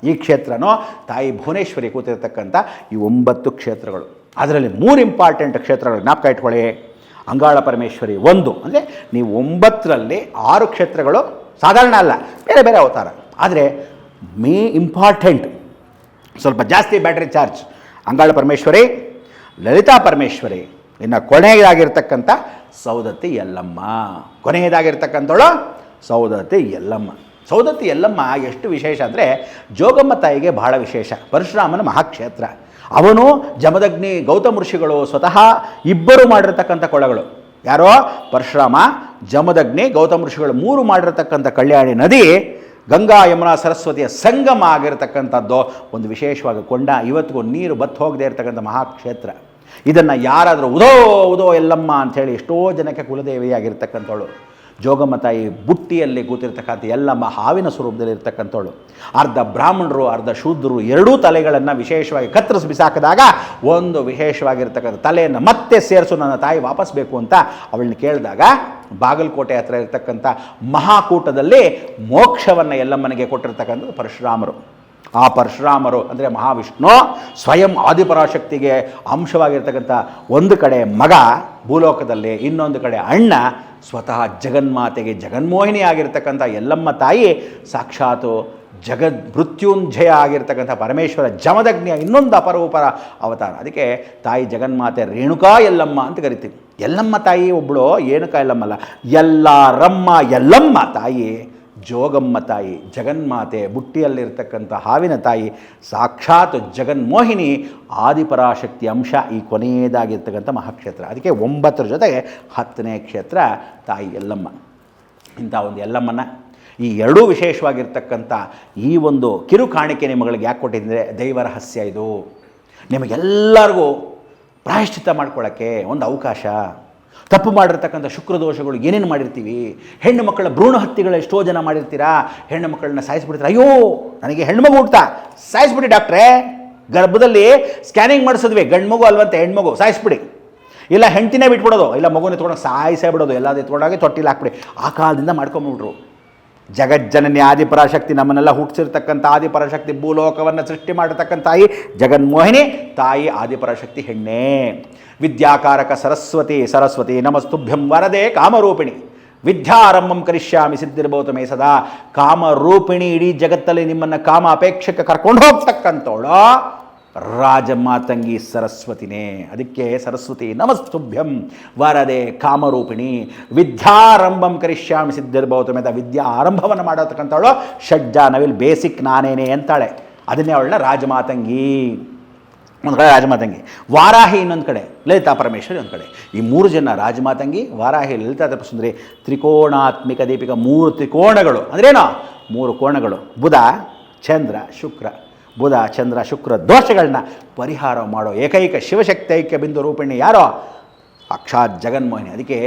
ಈ ಕ್ಷೇತ್ರನೋ ತಾಯಿ ಭುವನೇಶ್ವರಿ ಕೂತಿರ್ತಕ್ಕಂಥ ಈ ಒಂಬತ್ತು ಕ್ಷೇತ್ರಗಳು. ಅದರಲ್ಲಿ ಮೂರು ಇಂಪಾರ್ಟೆಂಟ್ ಕ್ಷೇತ್ರಗಳು. ಜ್ಞಾಪಕ ಇಟ್ಕೊಳ್ಳಿ. ಅಂಗಾಳ ಪರಮೇಶ್ವರಿ ಒಂದು. ಅಂದರೆ ನೀವು ಒಂಬತ್ತರಲ್ಲಿ ಆರು ಕ್ಷೇತ್ರಗಳು ಸಾಧಾರಣ ಅಲ್ಲ, ಬೇರೆ ಬೇರೆ ಅವತಾರ. ಆದರೆ ಮೇ ಇಂಪಾರ್ಟೆಂಟ್ ಸ್ವಲ್ಪ ಜಾಸ್ತಿ ಬ್ಯಾಟ್ರಿ ಚಾರ್ಜ್ ಅಂಗಾಳ ಪರಮೇಶ್ವರಿ, ಲಲಿತಾ ಪರಮೇಶ್ವರಿ, ಇನ್ನು ಕೊನೆಯದಾಗಿರ್ತಕ್ಕಂಥ ಸೌದತ್ತಿ ಯಲ್ಲಮ್ಮ. ಕೊನೆಯದಾಗಿರ್ತಕ್ಕಂಥವಳು ಸೌದತ್ತಿ ಯಲ್ಲಮ್ಮ. ಸೌದತ್ತಿ ಎಲ್ಲಮ್ಮ ಎಷ್ಟು ವಿಶೇಷ ಅಂದರೆ ಜೋಗಮ್ಮ ತಾಯಿಗೆ ಬಹಳ ವಿಶೇಷ. ಪರಶುರಾಮನ ಮಹಾಕ್ಷೇತ್ರ. ಅವನು ಜಮದಗ್ನಿ ಗೌತಮ ಋಷಿಗಳು ಸ್ವತಃ ಇಬ್ಬರು ಮಾಡಿರತಕ್ಕಂಥ ಕೊಳಗಳು ಯಾರೋ? ಪರಶುರಾಮ, ಜಮದಗ್ನಿ, ಗೌತಮ ಋಷಿಗಳು ಮೂರು ಮಾಡಿರತಕ್ಕಂಥ ಕಲ್ಯಾಣಿ ನದಿ, ಗಂಗಾ, ಯಮುನಾ, ಸರಸ್ವತಿಯ ಸಂಗಮ ಆಗಿರತಕ್ಕಂಥದ್ದು. ಒಂದು ವಿಶೇಷವಾಗಿ ಕೊಂಡ, ಇವತ್ತಿಗೂ ನೀರು ಬತ್ತು ಹೋಗದೇ ಇರತಕ್ಕಂಥ ಮಹಾಕ್ಷೇತ್ರ. ಇದನ್ನು ಯಾರಾದರೂ ಉದೋ ಉದೋ, ಎಲ್ಲಮ್ಮ ಅಂಥೇಳಿ ಎಷ್ಟೋ ಜನಕ್ಕೆ ಕುಲದೇವಿಯಾಗಿರ್ತಕ್ಕಂಥವಳು. ಜೋಗಮ್ಮ ತಾಯಿ ಬುಟ್ಟಿಯಲ್ಲಿ ಕೂತಿರ್ತಕ್ಕಂಥ ಎಲ್ಲ ಹಾವಿನ ಸ್ವರೂಪದಲ್ಲಿ ಇರ್ತಕ್ಕಂಥವಳು. ಅರ್ಧ ಬ್ರಾಹ್ಮಣರು, ಅರ್ಧ ಶೂದ್ರರು ಎರಡೂ ತಲೆಗಳನ್ನು ವಿಶೇಷವಾಗಿ ಕತ್ತರಿಸಿ ಬಿಸಾಕಿದಾಗ ಒಂದು ವಿಶೇಷವಾಗಿರ್ತಕ್ಕಂಥ ತಲೆಯನ್ನು ಮತ್ತೆ ಸೇರಿಸು ನನ್ನ ತಾಯಿ ವಾಪಸ್ ಬೇಕು ಅಂತ ಅವಳನ್ನ ಕೇಳಿದಾಗ ಬಾಗಲಕೋಟೆ ಹತ್ರ ಇರತಕ್ಕಂಥ ಮಹಾಕೂಟದಲ್ಲಿ ಮೋಕ್ಷವನ್ನು ಎಲ್ಲಮ್ಮನಿಗೆ ಕೊಟ್ಟಿರ್ತಕ್ಕಂಥದ್ದು ಪರಶುರಾಮರು. ಆ ಪರಶುರಾಮರು, ಅಂದರೆ ಮಹಾವಿಷ್ಣು, ಸ್ವಯಂ ಆದಿಪರಾಶಕ್ತಿಗೆ ಅಂಶವಾಗಿರ್ತಕ್ಕಂಥ ಒಂದು ಕಡೆ ಮಗ ಭೂಲೋಕದಲ್ಲಿ, ಇನ್ನೊಂದು ಕಡೆ ಅಣ್ಣ, ಸ್ವತಃ ಜಗನ್ಮಾತೆಗೆ ಜಗನ್ಮೋಹಿನಿ ಆಗಿರ್ತಕ್ಕಂಥ ಎಲ್ಲಮ್ಮ ತಾಯಿ ಸಾಕ್ಷಾತು ಜಗದ್ ಮೃತ್ಯುಂಜಯ ಆಗಿರ್ತಕ್ಕಂಥ ಪರಮೇಶ್ವರ ಜಮದಗ್ನಿಯ ಇನ್ನೊಂದು ಅಪರೂಪರ ಅವತಾರ. ಅದಕ್ಕೆ ತಾಯಿ ಜಗನ್ಮಾತೆ ರೇಣುಕಾ ಎಲ್ಲಮ್ಮ ಅಂತ ಕರಿತೀವಿ. ಎಲ್ಲಮ್ಮ ತಾಯಿ ಒಬ್ಬಳು ಏನುಕಾ ಎಲ್ಲಮ್ಮಲ್ಲ ಎಲ್ಲರಮ್ಮ ಎಲ್ಲಮ್ಮ ತಾಯಿ. ಜೋಗಮ್ಮ ತಾಯಿ, ಜಗನ್ಮಾತೆ, ಬುಟ್ಟಿಯಲ್ಲಿರ್ತಕ್ಕಂಥ ಹಾವಿನ ತಾಯಿ, ಸಾಕ್ಷಾತ್ ಜಗನ್ಮೋಹಿನಿ ಆದಿಪರಾಶಕ್ತಿ ಅಂಶ ಈ ಕೊನೆಯದಾಗಿರ್ತಕ್ಕಂಥ ಮಹಾಕ್ಷೇತ್ರ. ಅದಕ್ಕೆ ಒಂಬತ್ತರ ಜೊತೆಗೆ ಹತ್ತನೇ ಕ್ಷೇತ್ರ ತಾಯಿ ಎಲ್ಲಮ್ಮ ಇಂಥ ಒಂದು ಎಲ್ಲಮ್ಮನ ಈ ಎರಡೂ ವಿಶೇಷವಾಗಿರ್ತಕ್ಕಂಥ ಈ ಒಂದು ಕಿರು ಕಾಣಿಕೆ ನಿಮಗಳಿಗೆ ಯಾಕೆ ಕೊಟ್ಟಿದ್ದರೆ ದೈವ ರಹಸ್ಯ ಇದು. ನಿಮಗೆಲ್ಲರಿಗೂ ಪ್ರಾಯಶ್ಚಿತ ಮಾಡ್ಕೊಳ್ಳೋಕ್ಕೆ ಒಂದು ಅವಕಾಶ. ತಪ್ಪು ಮಾಡಿರ್ತಕ್ಕಂಥ ಶುಕ್ರದೋಷಗಳು ಏನೇನು ಮಾಡಿರ್ತೀವಿ? ಹೆಣ್ಣು ಮಕ್ಕಳ ಭ್ರೂಣ ಹತ್ಯೆಗಳು ಎಷ್ಟೋ ಜನ ಮಾಡಿರ್ತೀರಾ? ಹೆಣ್ಣು ಮಕ್ಕಳನ್ನ ಸಾಯಿಸ್ಬಿಡ್ತೀರಾ? ಅಯ್ಯೋ, ನನಗೆ ಹೆಣ್ಮಗು ಹುಡ್ತಾ, ಸಾಯಿಸ್ಬಿಡಿ ಡಾಕ್ಟ್ರೇ. ಗರ್ಭದಲ್ಲಿ ಸ್ಕ್ಯಾನಿಂಗ್ ಮಾಡಿಸಿದ್ವಿ, ಗಂಡು ಮಗು ಅಲ್ವಂತೆ ಹೆಣ್ಮಗು ಸಾಯಿಸ್ಬಿಡಿ. ಇಲ್ಲ, ಹೆಂಡ್ತಿನೇ ಬಿಟ್ಬಿಡೋದು. ಇಲ್ಲ, ಮಗುನ ಎತ್ಕೊಂಡು ಸಾಯಿಸೇ ಬಿಡೋದು. ಎಲ್ಲ ಎತ್ಕೊಂಡಾಗೆ ತೊಟ್ಟಿಲ್ಲ ಹಾಕ್ಬಿಡಿ. ಆ ಕಾಲದಿಂದ ಮಾಡ್ಕೊಂಬಿಟ್ರು. ಜಗಜ್ಜನನಿ ಆದಿಪರಾಶಕ್ತಿ ನಮ್ಮನ್ನೆಲ್ಲ ಹುಟ್ಟಿಸಿರ್ತಕ್ಕಂಥ ಆದಿಪರಾಶಕ್ತಿ ಭೂಲೋಕವನ್ನು ಸೃಷ್ಟಿ ಮಾಡಿರ್ತಕ್ಕಂಥ ತಾಯಿ ಜಗನ್ಮೋಹಿನಿ, ತಾಯಿ ಆದಿಪರಾಶಕ್ತಿ ಹೆಣ್ಣೆ. ವಿದ್ಯಾಕಾರಕ ಸರಸ್ವತಿ ಸರಸ್ವತಿ ನಮಸ್ತುಭ್ಯಂ ವರದೆ ಕಾಮರೂಪಿಣಿ. ವಿದ್ಯಾರಂಭಂ ಕರಿಷ್ಯಾಮಿ ಸಿದ್ಧಿರ್ಭವತ ಮೇ ಸದಾ. ಕಾಮರೂಪಿಣಿ ಇಡೀ ಜಗತ್ತಲ್ಲಿ ನಿಮ್ಮನ್ನು ಕಾಮ ಅಪೇಕ್ಷಕ್ಕೆ ಕರ್ಕೊಂಡು ಹೋಗ್ತಕ್ಕಂಥವಳು. ರಾಜಮಾತಂಗಿ ಸರಸ್ವತಿನೇ. ಅದಕ್ಕೆ ಸರಸ್ವತಿ ನಮಸ್ತುಭ್ಯಂ. ವರದೆ ಕಾಮರೂಪಿಣಿ. ವಿದ್ಯಾರಂಭಂ ಕರಿಷ್ಯಾಮಿ ಸಿದ್ಧಿರ್ಭವತ ಮೇತ ವಿದ್ಯಾ ಆರಂಭವನ್ನು ಮಾಡತಕ್ಕಂಥವಳು ಷಡ್ಜಾನವಿಲ್ ಬೇಸಿಕ್ ನಾನೇನೆ ಅಂತಾಳೆ. ಅದನ್ನೇ ಅವಳನ್ನ ರಾಜಮಾತಂಗಿ. ಒಂದು ಕಡೆ ರಾಜಮಾತಂಗಿ. ವಾರಾಹಿ ಇನ್ನೊಂದು ಕಡೆ, ಲಲಿತಾ ಪರಮೇಶ್ವರಿ ಒಂದು ಕಡೆ. ಈ ಮೂರು ಜನ ರಾಜಮಾತಂಗಿ, ವಾರಾಹಿ, ಲಲಿತಾ ತಪಸುಂದರಿ ತ್ರಿಕೋಣಾತ್ಮಿಕ ದೀಪಿಕ ಮೂರು ತ್ರಿಕೋಣಗಳು. ಅಂದ್ರೇನೋ ಮೂರು ಕೋಣಗಳು. ಬುಧ, ಚಂದ್ರ, ಶುಕ್ರ ಬುಧ, ಚಂದ್ರ, ಶುಕ್ರ ದೋಷಗಳನ್ನ ಪರಿಹಾರ ಮಾಡೋ ಏಕೈಕ ಶಿವಶಕ್ತಿ, ಐಕ್ಯ ಬಿಂದು ರೂಪಿಣಿ ಯಾರೋ? ಸಾಕ್ಷಾತ್ ಜಗನ್ಮೋಹಿನಿ. ಅದಕ್ಕೆ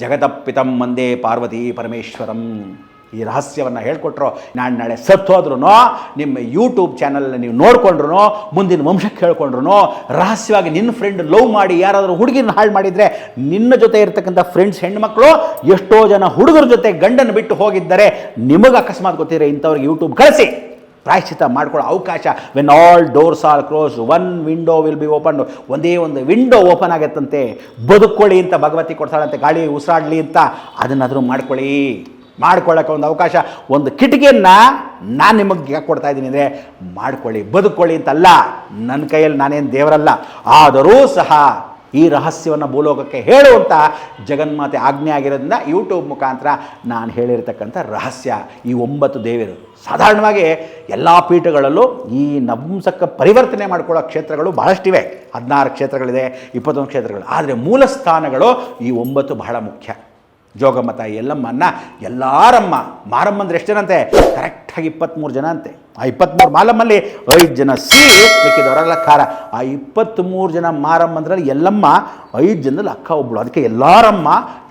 ಜಗದಪ್ಪಿತಂ ಮಂದೇ ಪಾರ್ವತಿ ಪರಮೇಶ್ವರಂ. ಈ ರಹಸ್ಯವನ್ನು ಹೇಳ್ಕೊಟ್ರು, ನಾನು ನಾಳೆ ಸತ್ತು ಹೋದ್ರೂ ನಿಮ್ಮ ಯೂಟ್ಯೂಬ್ ಚಾನಲ್ನ ನೀವು ನೋಡಿಕೊಂಡ್ರು ಮುಂದಿನ ವಂಶಕ್ಕೆ ಹೇಳ್ಕೊಂಡ್ರು ರಹಸ್ಯವಾಗಿ ನಿನ್ನ ಫ್ರೆಂಡ್ ಲವ್ ಮಾಡಿ ಯಾರಾದರೂ ಹುಡುಗಿನ ಹಾಳು ಮಾಡಿದರೆ, ನಿನ್ನ ಜೊತೆ ಇರ್ತಕ್ಕಂಥ ಫ್ರೆಂಡ್ಸ್ ಹೆಣ್ಮಕ್ಳು ಎಷ್ಟೋ ಜನ ಹುಡುಗರ ಜೊತೆ ಗಂಡನ ಬಿಟ್ಟು ಹೋಗಿದ್ದರೆ, ನಿಮಗೆ ಅಕಸ್ಮಾತ್ ಗೊತ್ತಿದ್ರೆ ಇಂಥವ್ರಿಗೆ ಯೂಟ್ಯೂಬ್ ಕಳಿಸಿ. ಪ್ರಾಯಶ್ಚಿತ ಮಾಡ್ಕೊಳ್ಳೋ ಅವಕಾಶ. When all doors are close one window will be open ಒಂದೇ ಒಂದು ವಿಂಡೋ ಓಪನ್ ಆಗತ್ತಂತೆ. ಬದುಕೊಳ್ಳಿ ಅಂತ ಭಗವತಿ ಕೊಡ್ತಾಳಂತೆ. ಗಾಳಿ ಉಸಿರಾಡಲಿ ಅಂತ ಅದನ್ನಾದರೂ ಮಾಡ್ಕೊಳ್ಳಿ. ಮಾಡ್ಕೊಳ್ಳೋಕೆ ಒಂದು ಅವಕಾಶ. ಒಂದು ಕಿಟಕಿಯನ್ನು ನಾನು ನಿಮಗೆ ಕೊಡ್ತಾ ಇದ್ದೀನಿ ಅಂದರೆ ಮಾಡ್ಕೊಳ್ಳಿ. ಬದುಕೊಳ್ಳಿ ಅಂತಲ್ಲ. ನನ್ನ ಕೈಯಲ್ಲಿ ನಾನೇನು ದೇವರಲ್ಲ. ಆದರೂ ಸಹ ಈ ರಹಸ್ಯವನ್ನು ಭೂಲೋಕಕ್ಕೆ ಹೇಳುವಂಥ ಜಗನ್ಮಾತೆ ಆಜ್ಞೆ ಆಗಿರೋದ್ರಿಂದ ಯೂಟ್ಯೂಬ್ ಮುಖಾಂತರ ನಾನು ಹೇಳಿರ್ತಕ್ಕಂಥ ರಹಸ್ಯ ಈ ಒಂಬತ್ತು ದೇವರು ಸಾಧಾರಣವಾಗಿ ಎಲ್ಲ ಪೀಠಗಳಲ್ಲೂ ಈ ನಪುಂಸಕ ಪರಿವರ್ತನೆ ಮಾಡಿಕೊಳ್ಳೋ ಕ್ಷೇತ್ರಗಳು ಬಹಳಷ್ಟಿವೆ ಹದಿನಾರು ಕ್ಷೇತ್ರಗಳಿದೆ, ಇಪ್ಪತ್ತೊಂದು ಕ್ಷೇತ್ರಗಳು. ಆದರೆ ಮೂಲ ಸ್ಥಾನಗಳು ಈ ಒಂಬತ್ತು ಬಹಳ ಮುಖ್ಯ. ಜೋಗಮ್ಮ ತಾಯಿ, ಎಲ್ಲಮ್ಮನ್ನ, ಎಲ್ಲಾರಮ್ಮ, ಮಾರಮ್ಮಂದ್ರೆ ಎಷ್ಟು ಜನ ಅಂತೆ ಕರೆಕ್ಟಾಗಿ ಇಪ್ಪತ್ತ್ಮೂರು ಜನ ಅಂತೆ. ಆ ಇಪ್ಪತ್ತ್ಮೂರು ಮಾಲಮ್ಮಲ್ಲಿ ಐದು ಜನ ಸಿಹಿ ಮಿಕ್ಕಿದವರೆಲ್ಲ ಖಾರ. ಆ ಇಪ್ಪತ್ತ್ಮೂರು ಜನ ಮಾರಮ್ಮ ಎಲ್ಲಮ್ಮ, ಐದು ಜನದಲ್ಲಿ ಅಕ್ಕ ಒಬ್ಬಳು ಅದಕ್ಕೆ ಎಲ್ಲಾರಮ್ಮ,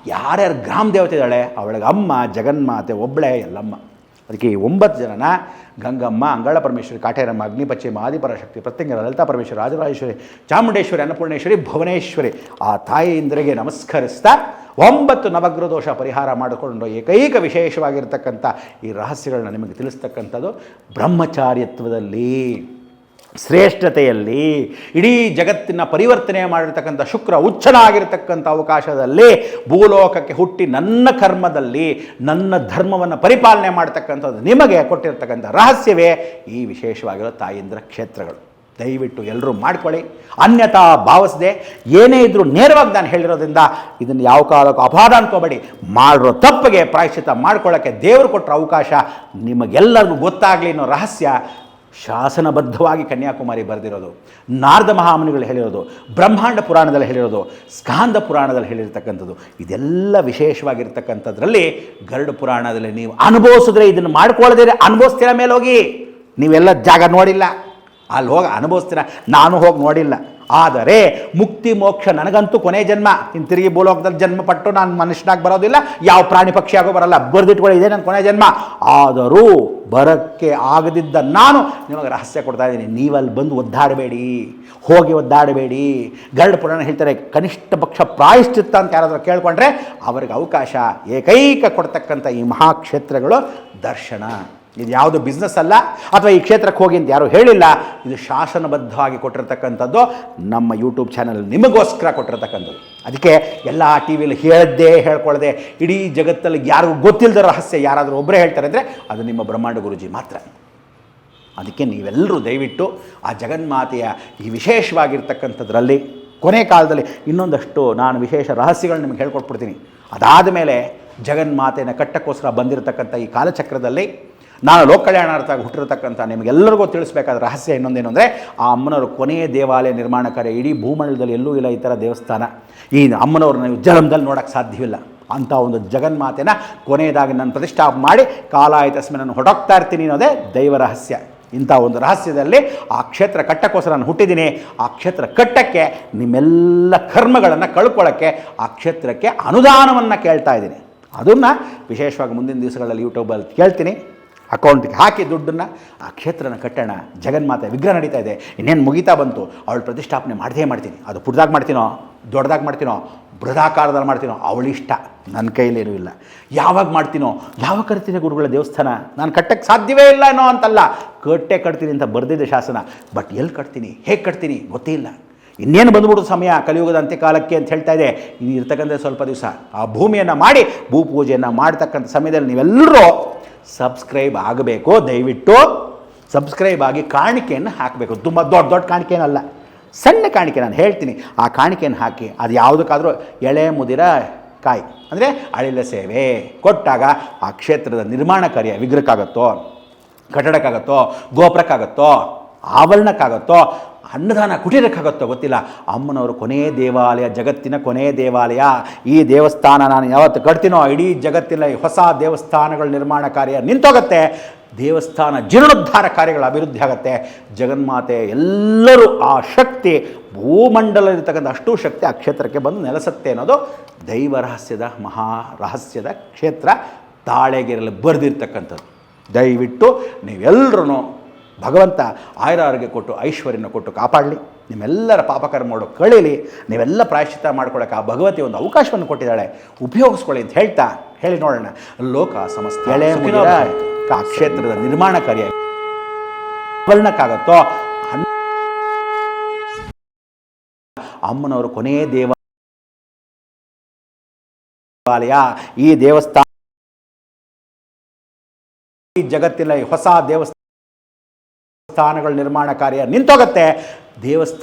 ಯಾರ್ಯಾರು ಗ್ರಾಮ ದೇವತೆ ಇದ್ದಾಳೆ, ಅವಳಿಗೆ ಅಮ್ಮ, ಜಗನ್ಮಾತೆ ಒಬ್ಬಳೆ ಎಲ್ಲಮ್ಮ. ಅದಕ್ಕೆ ಈ ಒಂಬತ್ತು ಜನನ ಗಂಗಮ್ಮ, ಅಂಗಳ ಪರಮೇಶ್ವರಿ, ಕಾಟೇರಮ್ಮ, ಅಗ್ನಿಪಚ್ಚೆ ಆದಿಪರಾಶಕ್ತಿ ಪ್ರತ್ಯಂಗರ ಲಲಿತಾ ಪರಮೇಶ್ವರಿ, ರಾಜರಾಜೇಶ್ವರಿ, ಚಾಮುಂಡೇಶ್ವರಿ, ಅನ್ನಪೂರ್ಣೇಶ್ವರಿ, ಭುವನೇಶ್ವರಿ. ಆ ತಾಯಿಯಿಂದ್ರಿಗೆ ನಮಸ್ಕರಿಸ್ತಾ ಒಂಬತ್ತು ನವಗ್ರಹ ದೋಷ ಪರಿಹಾರ ಮಾಡಿಕೊಂಡು ಏಕೈಕ ವಿಶೇಷವಾಗಿರ್ತಕ್ಕಂಥ ಈ ರಹಸ್ಯಗಳನ್ನ ನಿಮಗೆ ತಿಳಿಸ್ತಕ್ಕಂಥದ್ದು ಬ್ರಹ್ಮಚಾರ್ಯತ್ವದಲ್ಲಿ, ಶ್ರೇಷ್ಠತೆಯಲ್ಲಿ, ಇಡೀ ಜಗತ್ತಿನ ಪರಿವರ್ತನೆ ಮಾಡಿರ್ತಕ್ಕಂಥ ಶುಕ್ರ ಉಚ್ಚನಾಗಿರ್ತಕ್ಕಂಥ ಅವಕಾಶದಲ್ಲಿ ಭೂಲೋಕಕ್ಕೆ ಹುಟ್ಟಿ ನನ್ನ ಕರ್ಮದಲ್ಲಿ ನನ್ನ ಧರ್ಮವನ್ನು ಪರಿಪಾಲನೆ ಮಾಡ್ತಕ್ಕಂಥದ್ದು ನಿಮಗೆ ಕೊಟ್ಟಿರ್ತಕ್ಕಂಥ ರಹಸ್ಯವೇ ಈ ವಿಶೇಷವಾಗಿರೋ ತಾಯೇಂದ್ರ ಕ್ಷೇತ್ರಗಳು. ದಯವಿಟ್ಟು ಎಲ್ಲರೂ ಮಾಡ್ಕೊಳ್ಳಿ. ಅನ್ಯತಾ ಭಾವಿಸದೆ, ಏನೇ ಇದ್ದರೂ ನೇರವಾಗಿ ನಾನು ಹೇಳಿರೋದ್ರಿಂದ ಇದನ್ನು ಯಾವ ಕಾಲಕ್ಕೂ ಅಪಾದ ಅನ್ಕೋಬೇಡಿ. ಮಾಡಿರೋ ತಪ್ಪಿಗೆ ಪ್ರಾಯಶ್ಚಿತ ಮಾಡ್ಕೊಳ್ಳೋಕ್ಕೆ ದೇವರು ಕೊಟ್ಟರೆ ಅವಕಾಶ ನಿಮಗೆಲ್ಲರಿಗೂ ಗೊತ್ತಾಗಲಿ ಅನ್ನೋ ರಹಸ್ಯ ಶಾಸನಬದ್ಧವಾಗಿ ಕನ್ಯಾಕುಮಾರಿ ಬರೆದಿರೋದು. ನಾರದ ಮಹಾಮುನಿಗಳು ಹೇಳಿರೋದು, ಬ್ರಹ್ಮಾಂಡ ಪುರಾಣದಲ್ಲಿ ಹೇಳಿರೋದು, ಸ್ಕಾಂದ ಪುರಾಣದಲ್ಲಿ ಹೇಳಿರ್ತಕ್ಕಂಥದ್ದು. ಇದೆಲ್ಲ ವಿಶೇಷವಾಗಿರ್ತಕ್ಕಂಥದ್ರಲ್ಲಿ ಗರುಡ ಪುರಾಣದಲ್ಲಿ ನೀವು ಅನುಭವಿಸಿದ್ರೆ ಇದನ್ನು ಮಾಡ್ಕೊಳ್ಳದೇ ಅನುಭವಿಸ್ತೀರ ಮೇಲೆ ಹೋಗಿ ನೀವೆಲ್ಲ ಜಾಗ ನೋಡಿಲ್ಲ. ಅಲ್ಲಿ ಹೋಗಿ ಅನುಭವಿಸ್ತೀರ? ನಾನು ಹೋಗಿ ನೋಡಿಲ್ಲ. ಆದರೆ ಮುಕ್ತಿ ಮೋಕ್ಷ ನನಗಂತೂ ಕೊನೆ ಜನ್ಮ. ಇನ್ನು ತಿರುಗಿ ಭೂಲೋಕದಲ್ಲಿ ಜನ್ಮ ಪಟ್ಟು ನಾನು ಮನುಷ್ಯನಾಗಿ ಬರೋದಿಲ್ಲ. ಯಾವ ಪ್ರಾಣಿ ಪಕ್ಷಿಯಾಗೂ ಬರಲ್ಲ. ಬರೆದಿಟ್ಕೊಳ್ಳಿ, ಇದೆ ನನ್ನ ಕೊನೆ ಜನ್ಮ. ಆದರೂ ಬರೋಕ್ಕೆ ಆಗದಿದ್ದ ನಾನು ನಿಮಗೆ ರಹಸ್ಯ ಕೊಡ್ತಾ ಇದ್ದೀನಿ. ನೀವಲ್ಲಿ ಬಂದು ಒದ್ದಾಡಬೇಡಿ. ಹೋಗಿ ಒದ್ದಾಡಬೇಡಿ. ಗರುಡ ಪುರಾಣ ಹೇಳ್ತಾರೆ, ಕನಿಷ್ಠ ಪಕ್ಷ ಪ್ರಾಯಶ್ಚಿತ್ತ ಅಂತ ಯಾರಾದರೂ ಕೇಳ್ಕೊಂಡ್ರೆ ಅವರಿಗೆ ಅವಕಾಶ. ಏಕೈಕ ಕೊಡ್ತಕ್ಕಂಥ ಈ ಮಹಾಕ್ಷೇತ್ರಗಳು ದರ್ಶನ. ಇದು ಯಾವುದು ಬಿಸ್ನೆಸ್ ಅಲ್ಲ ಅಥವಾ ಈ ಕ್ಷೇತ್ರಕ್ಕೆ ಹೋಗಿ ಅಂತ ಯಾರೂ ಹೇಳಿಲ್ಲ, ಇದು ಶಾಸನಬದ್ಧವಾಗಿ ಕೊಟ್ಟಿರ್ತಕ್ಕಂಥದ್ದು ನಮ್ಮ ಯೂಟ್ಯೂಬ್ ಚಾನಲ್ ನಿಮಗೋಸ್ಕರ ಕೊಟ್ಟಿರತಕ್ಕಂಥದ್ದು. ಅದಕ್ಕೆ ಎಲ್ಲ ಟಿ ವಿಲಿ ಹೇಳದ್ದೇ ಹೇಳ್ಕೊಳ್ಳದೆ ಇಡೀ ಜಗತ್ತಲ್ಲಿ ಯಾರಿಗೂ ಗೊತ್ತಿಲ್ಲದ ರಹಸ್ಯ ಯಾರಾದರೂ ಒಬ್ಬರೇ ಹೇಳ್ತಾರೆ ಅಂದರೆ ಅದು ನಿಮ್ಮ ಬ್ರಹ್ಮಾಂಡ ಗುರುಜಿ ಮಾತ್ರ. ಅದಕ್ಕೆ ನೀವೆಲ್ಲರೂ ದಯವಿಟ್ಟು ಆ ಜಗನ್ಮಾತೆಯ ಈ ವಿಶೇಷವಾಗಿರ್ತಕ್ಕಂಥದ್ರಲ್ಲಿ ಕೊನೆ ಕಾಲದಲ್ಲಿ ಇನ್ನೊಂದಷ್ಟು ನಾನು ವಿಶೇಷ ರಹಸ್ಯಗಳನ್ನ ನಿಮಗೆ ಹೇಳ್ಕೊಟ್ಬಿಡ್ತೀನಿ. ಅದಾದ ಮೇಲೆ ಜಗನ್ಮಾತೆಯನ್ನು ಕಟ್ಟಕ್ಕೋಸ್ಕರ ಬಂದಿರತಕ್ಕಂಥ ಈ ಕಾಲಚಕ್ರದಲ್ಲಿ ನಾನು ಲೋಕ ಕಲ್ಯಾಣಾರ್ಥ ಹುಟ್ಟಿರ್ತಕ್ಕಂಥ ನಿಮಗೆಲ್ಲರಿಗೂ ತಿಳಿಸ್ಬೇಕಾದ ರಹಸ್ಯ ಇನ್ನೊಂದೇನು ಅಂದರೆ ಆ ಅಮ್ಮನವರು ಕೊನೆಯ ದೇವಾಲಯ ನಿರ್ಮಾಣ ಕಾರ್ಯ ಇಡೀ ಭೂಮಂಡಲದಲ್ಲಿ ಎಲ್ಲೂ ಇಲ್ಲ ಈ ಥರ ದೇವಸ್ಥಾನ. ಈ ಅಮ್ಮನವ್ರನ್ನ ನೀವು ಜಲಮದಲ್ಲಿ ನೋಡೋಕೆ ಸಾಧ್ಯವಿಲ್ಲ. ಅಂಥ ಒಂದು ಜಗನ್ಮಾತೆನ ಕೊನೆಯದಾಗಿ ನಾನು ಪ್ರತಿಷ್ಠಾಪ ಮಾಡಿ ಕಾಲಾಯ ತಸ್ಮೆ ನಾನು ಹೊಡೋಗ್ತಾ ಇರ್ತೀನಿ ಅನ್ನೋದೇ ದೈವ ರಹಸ್ಯ. ಇಂಥ ಒಂದು ರಹಸ್ಯದಲ್ಲಿ ಆ ಕ್ಷೇತ್ರ ಕಟ್ಟಕ್ಕೋಸ್ಕರ ನಾನು ಹುಟ್ಟಿದ್ದೀನಿ. ಆ ಕ್ಷೇತ್ರ ಕಟ್ಟಕ್ಕೆ ನಿಮ್ಮೆಲ್ಲ ಕರ್ಮಗಳನ್ನು ಕಳ್ಕೊಳ್ಳೋಕ್ಕೆ ಆ ಕ್ಷೇತ್ರಕ್ಕೆ ಅನುದಾನವನ್ನು ಕೇಳ್ತಾ ಇದ್ದೀನಿ. ಅದನ್ನು ವಿಶೇಷವಾಗಿ ಮುಂದಿನ ದಿವಸಗಳಲ್ಲಿ ಯೂಟ್ಯೂಬಲ್ಲಿ ಕೇಳ್ತೀನಿ. ಅಕೌಂಟಿಗೆ ಹಾಕಿ ದುಡ್ಡನ್ನು, ಆ ಕ್ಷೇತ್ರನ ಕಟ್ಟೋಣ, ಜಗನ್ಮಾತೆ ವಿಗ್ರಹ ನಡೀತಾ ಇದೆ. ಇನ್ನೇನು ಮುಗಿತಾ ಬಂತು, ಅವಳು ಪ್ರತಿಷ್ಠಾಪನೆ ಮಾಡದೇ ಮಾಡ್ತೀನಿ. ಅದು ಪುಡ್ದಾಗ ಮಾಡ್ತೀನೋ, ದೊಡ್ಡದಾಗಿ ಮಾಡ್ತೀನೋ, ಬೃಹದಾಕಾರದಲ್ಲಿ ಮಾಡ್ತೀನೋ ಅವಳಿಷ್ಟ ನನ್ನ ಕೈಲೇನೂ ಇಲ್ಲ. ಯಾವಾಗ ಮಾಡ್ತೀನೋ, ಯಾವ ಕಟ್ತೀನಿ ಗುರುಗಳ ದೇವಸ್ಥಾನ? ನಾನು ಕಟ್ಟಕ್ಕೆ ಸಾಧ್ಯವೇ ಇಲ್ಲ ಅನ್ನೋ ಅಂತಲ್ಲ. ಕಟ್ಟೆ ಕಟ್ತೀನಿ ಅಂತ ಬರೆದಿದೆ ಶಾಸನ. ಬಟ್ ಎಲ್ಲಿ ಕಟ್ತೀನಿ, ಹೇಗೆ ಕಟ್ತೀನಿ ಗೊತ್ತೇ ಇಲ್ಲ ಇನ್ನೇನು ಬಂದ್ಬಿಡೋ ಸಮಯ ಕಲಿಯುಗದ ಅಂತ್ಯಕಾಲಕ್ಕೆ ಅಂತ ಹೇಳ್ತಾ ಇದೆ. ಇನ್ನು ಇರ್ತಕ್ಕಂಥ ಸ್ವಲ್ಪ ದಿವಸ ಆ ಭೂಮಿಯನ್ನು ಮಾಡಿ, ಭೂಪೂಜೆಯನ್ನು ಮಾಡ್ತಕ್ಕಂಥ ಸಮಯದಲ್ಲಿ ನೀವೆಲ್ಲರೂ ಸಬ್ಸ್ಕ್ರೈಬ್ ಆಗಬೇಕು, ದಯವಿಟ್ಟು ಸಬ್ಸ್ಕ್ರೈಬ್ ಆಗಿ ಕಾಣಿಕೆಯನ್ನು ಹಾಕಬೇಕು. ತುಂಬ ದೊಡ್ಡ ದೊಡ್ಡ ಕಾಣಿಕೆನಲ್ಲ, ಸಣ್ಣ ಕಾಣಿಕೆ ನಾನು ಹೇಳ್ತೀನಿ. ಆ ಕಾಣಿಕೆಯನ್ನು ಹಾಕಿ, ಅದು ಯಾವುದಕ್ಕಾದರೂ ಎಳೆ, ಮುದಿರ, ಕಾಯಿ, ಅಂದರೆ ಅಳಿಲ ಸೇವೆ ಕೊಟ್ಟಾಗ ಆ ಕ್ಷೇತ್ರದ ನಿರ್ಮಾಣ ಕಾರ್ಯ ವಿಗ್ರಹಕ್ಕಾಗತ್ತೋ, ಕಟ್ಟಡಕ್ಕಾಗತ್ತೋ, ಗೋಪುರಕ್ಕಾಗತ್ತೋ ಆವರಣಕ್ಕಾಗತ್ತೋ, ಅನ್ನದಾನ ಕುಟೀರಕ್ಕಾಗತ್ತೋ ಗೊತ್ತಿಲ್ಲ. ಅಮ್ಮನವರು ಕೊನೆಯ ದೇವಾಲಯ, ಜಗತ್ತಿನ ಕೊನೆಯ ದೇವಾಲಯ. ಈ ದೇವಸ್ಥಾನ ನಾನು ಯಾವತ್ತು ಕಟ್ತೀನೋ, ಇಡೀ ಜಗತ್ತಿನ ಹೊಸ ದೇವಸ್ಥಾನಗಳ ನಿರ್ಮಾಣ ಕಾರ್ಯ ನಿಂತೋಗುತ್ತೆ. ದೇವಸ್ಥಾನ ಜೀರ್ಣೋದ್ಧಾರ ಕಾರ್ಯಗಳ ಅಭಿವೃದ್ಧಿ ಆಗುತ್ತೆ. ಜಗನ್ಮಾತೆ ಎಲ್ಲರೂ ಆ ಶಕ್ತಿ, ಭೂಮಂಡಲದಲ್ಲಿರ್ತಕ್ಕಂಥ ಅಷ್ಟೂ ಶಕ್ತಿ ಆ ಕ್ಷೇತ್ರಕ್ಕೆ ಬಂದು ನೆಲೆಸುತ್ತೆ ಅನ್ನೋದು ದೈವ ರಹಸ್ಯದ, ಮಹಾ ರಹಸ್ಯದ ಕ್ಷೇತ್ರ, ತಾಳೆಗೆರೆಯಲ್ಲಿ ಬರೆದಿರ್ತಕ್ಕಂಥದ್ದು. ದಯವಿಟ್ಟು ನೀವೆಲ್ಲರೂ ಭಗವಂತ ಆಯುರಾರೋಗ್ಯ ಕೊಟ್ಟು ಐಶ್ವರ್ಯನ ಕೊಟ್ಟು ಕಾಪಾಡಲಿ. ನಿಮ್ಮೆಲ್ಲರ ಪಾಪಕರ್ಮ ಮಾಡೋ ಕಳೀಲಿ. ನೀವೆಲ್ಲ ಪ್ರಾಯಶ್ಚಿತ್ತ ಮಾಡ್ಕೊಳ್ಳೋಕೆ ಆ ಭಗವತಿ ಒಂದು ಅವಕಾಶವನ್ನು ಕೊಟ್ಟಿದ್ದಾಳೆ. ಉಪಯೋಗಿಸ್ಕೊಳ್ಳಿ ಅಂತ ಹೇಳ್ತಾ ಹೇಳಿ ನೋಡೋಣ. ಲೋಕ ಮುಗಿದ ಆ ಕ್ಷೇತ್ರದ ನಿರ್ಮಾಣ ಕಾರ್ಯ ವರ್ಣಕ್ಕಾಗತ್ತೋ ಅಮ್ಮನವರು ಕೊನೆಯ ದೇವಾಲಯ ಈ ದೇವಸ್ಥಾನ ಈ ಜಗತ್ತಿನ ಹೊಸ ದೇವಸ್ಥಾನಗಳ ನಿರ್ಮಾಣ ಕಾರ್ಯ ನಿಂತೋಗತ್ತೆ. ದೇವಸ್ಥಾನ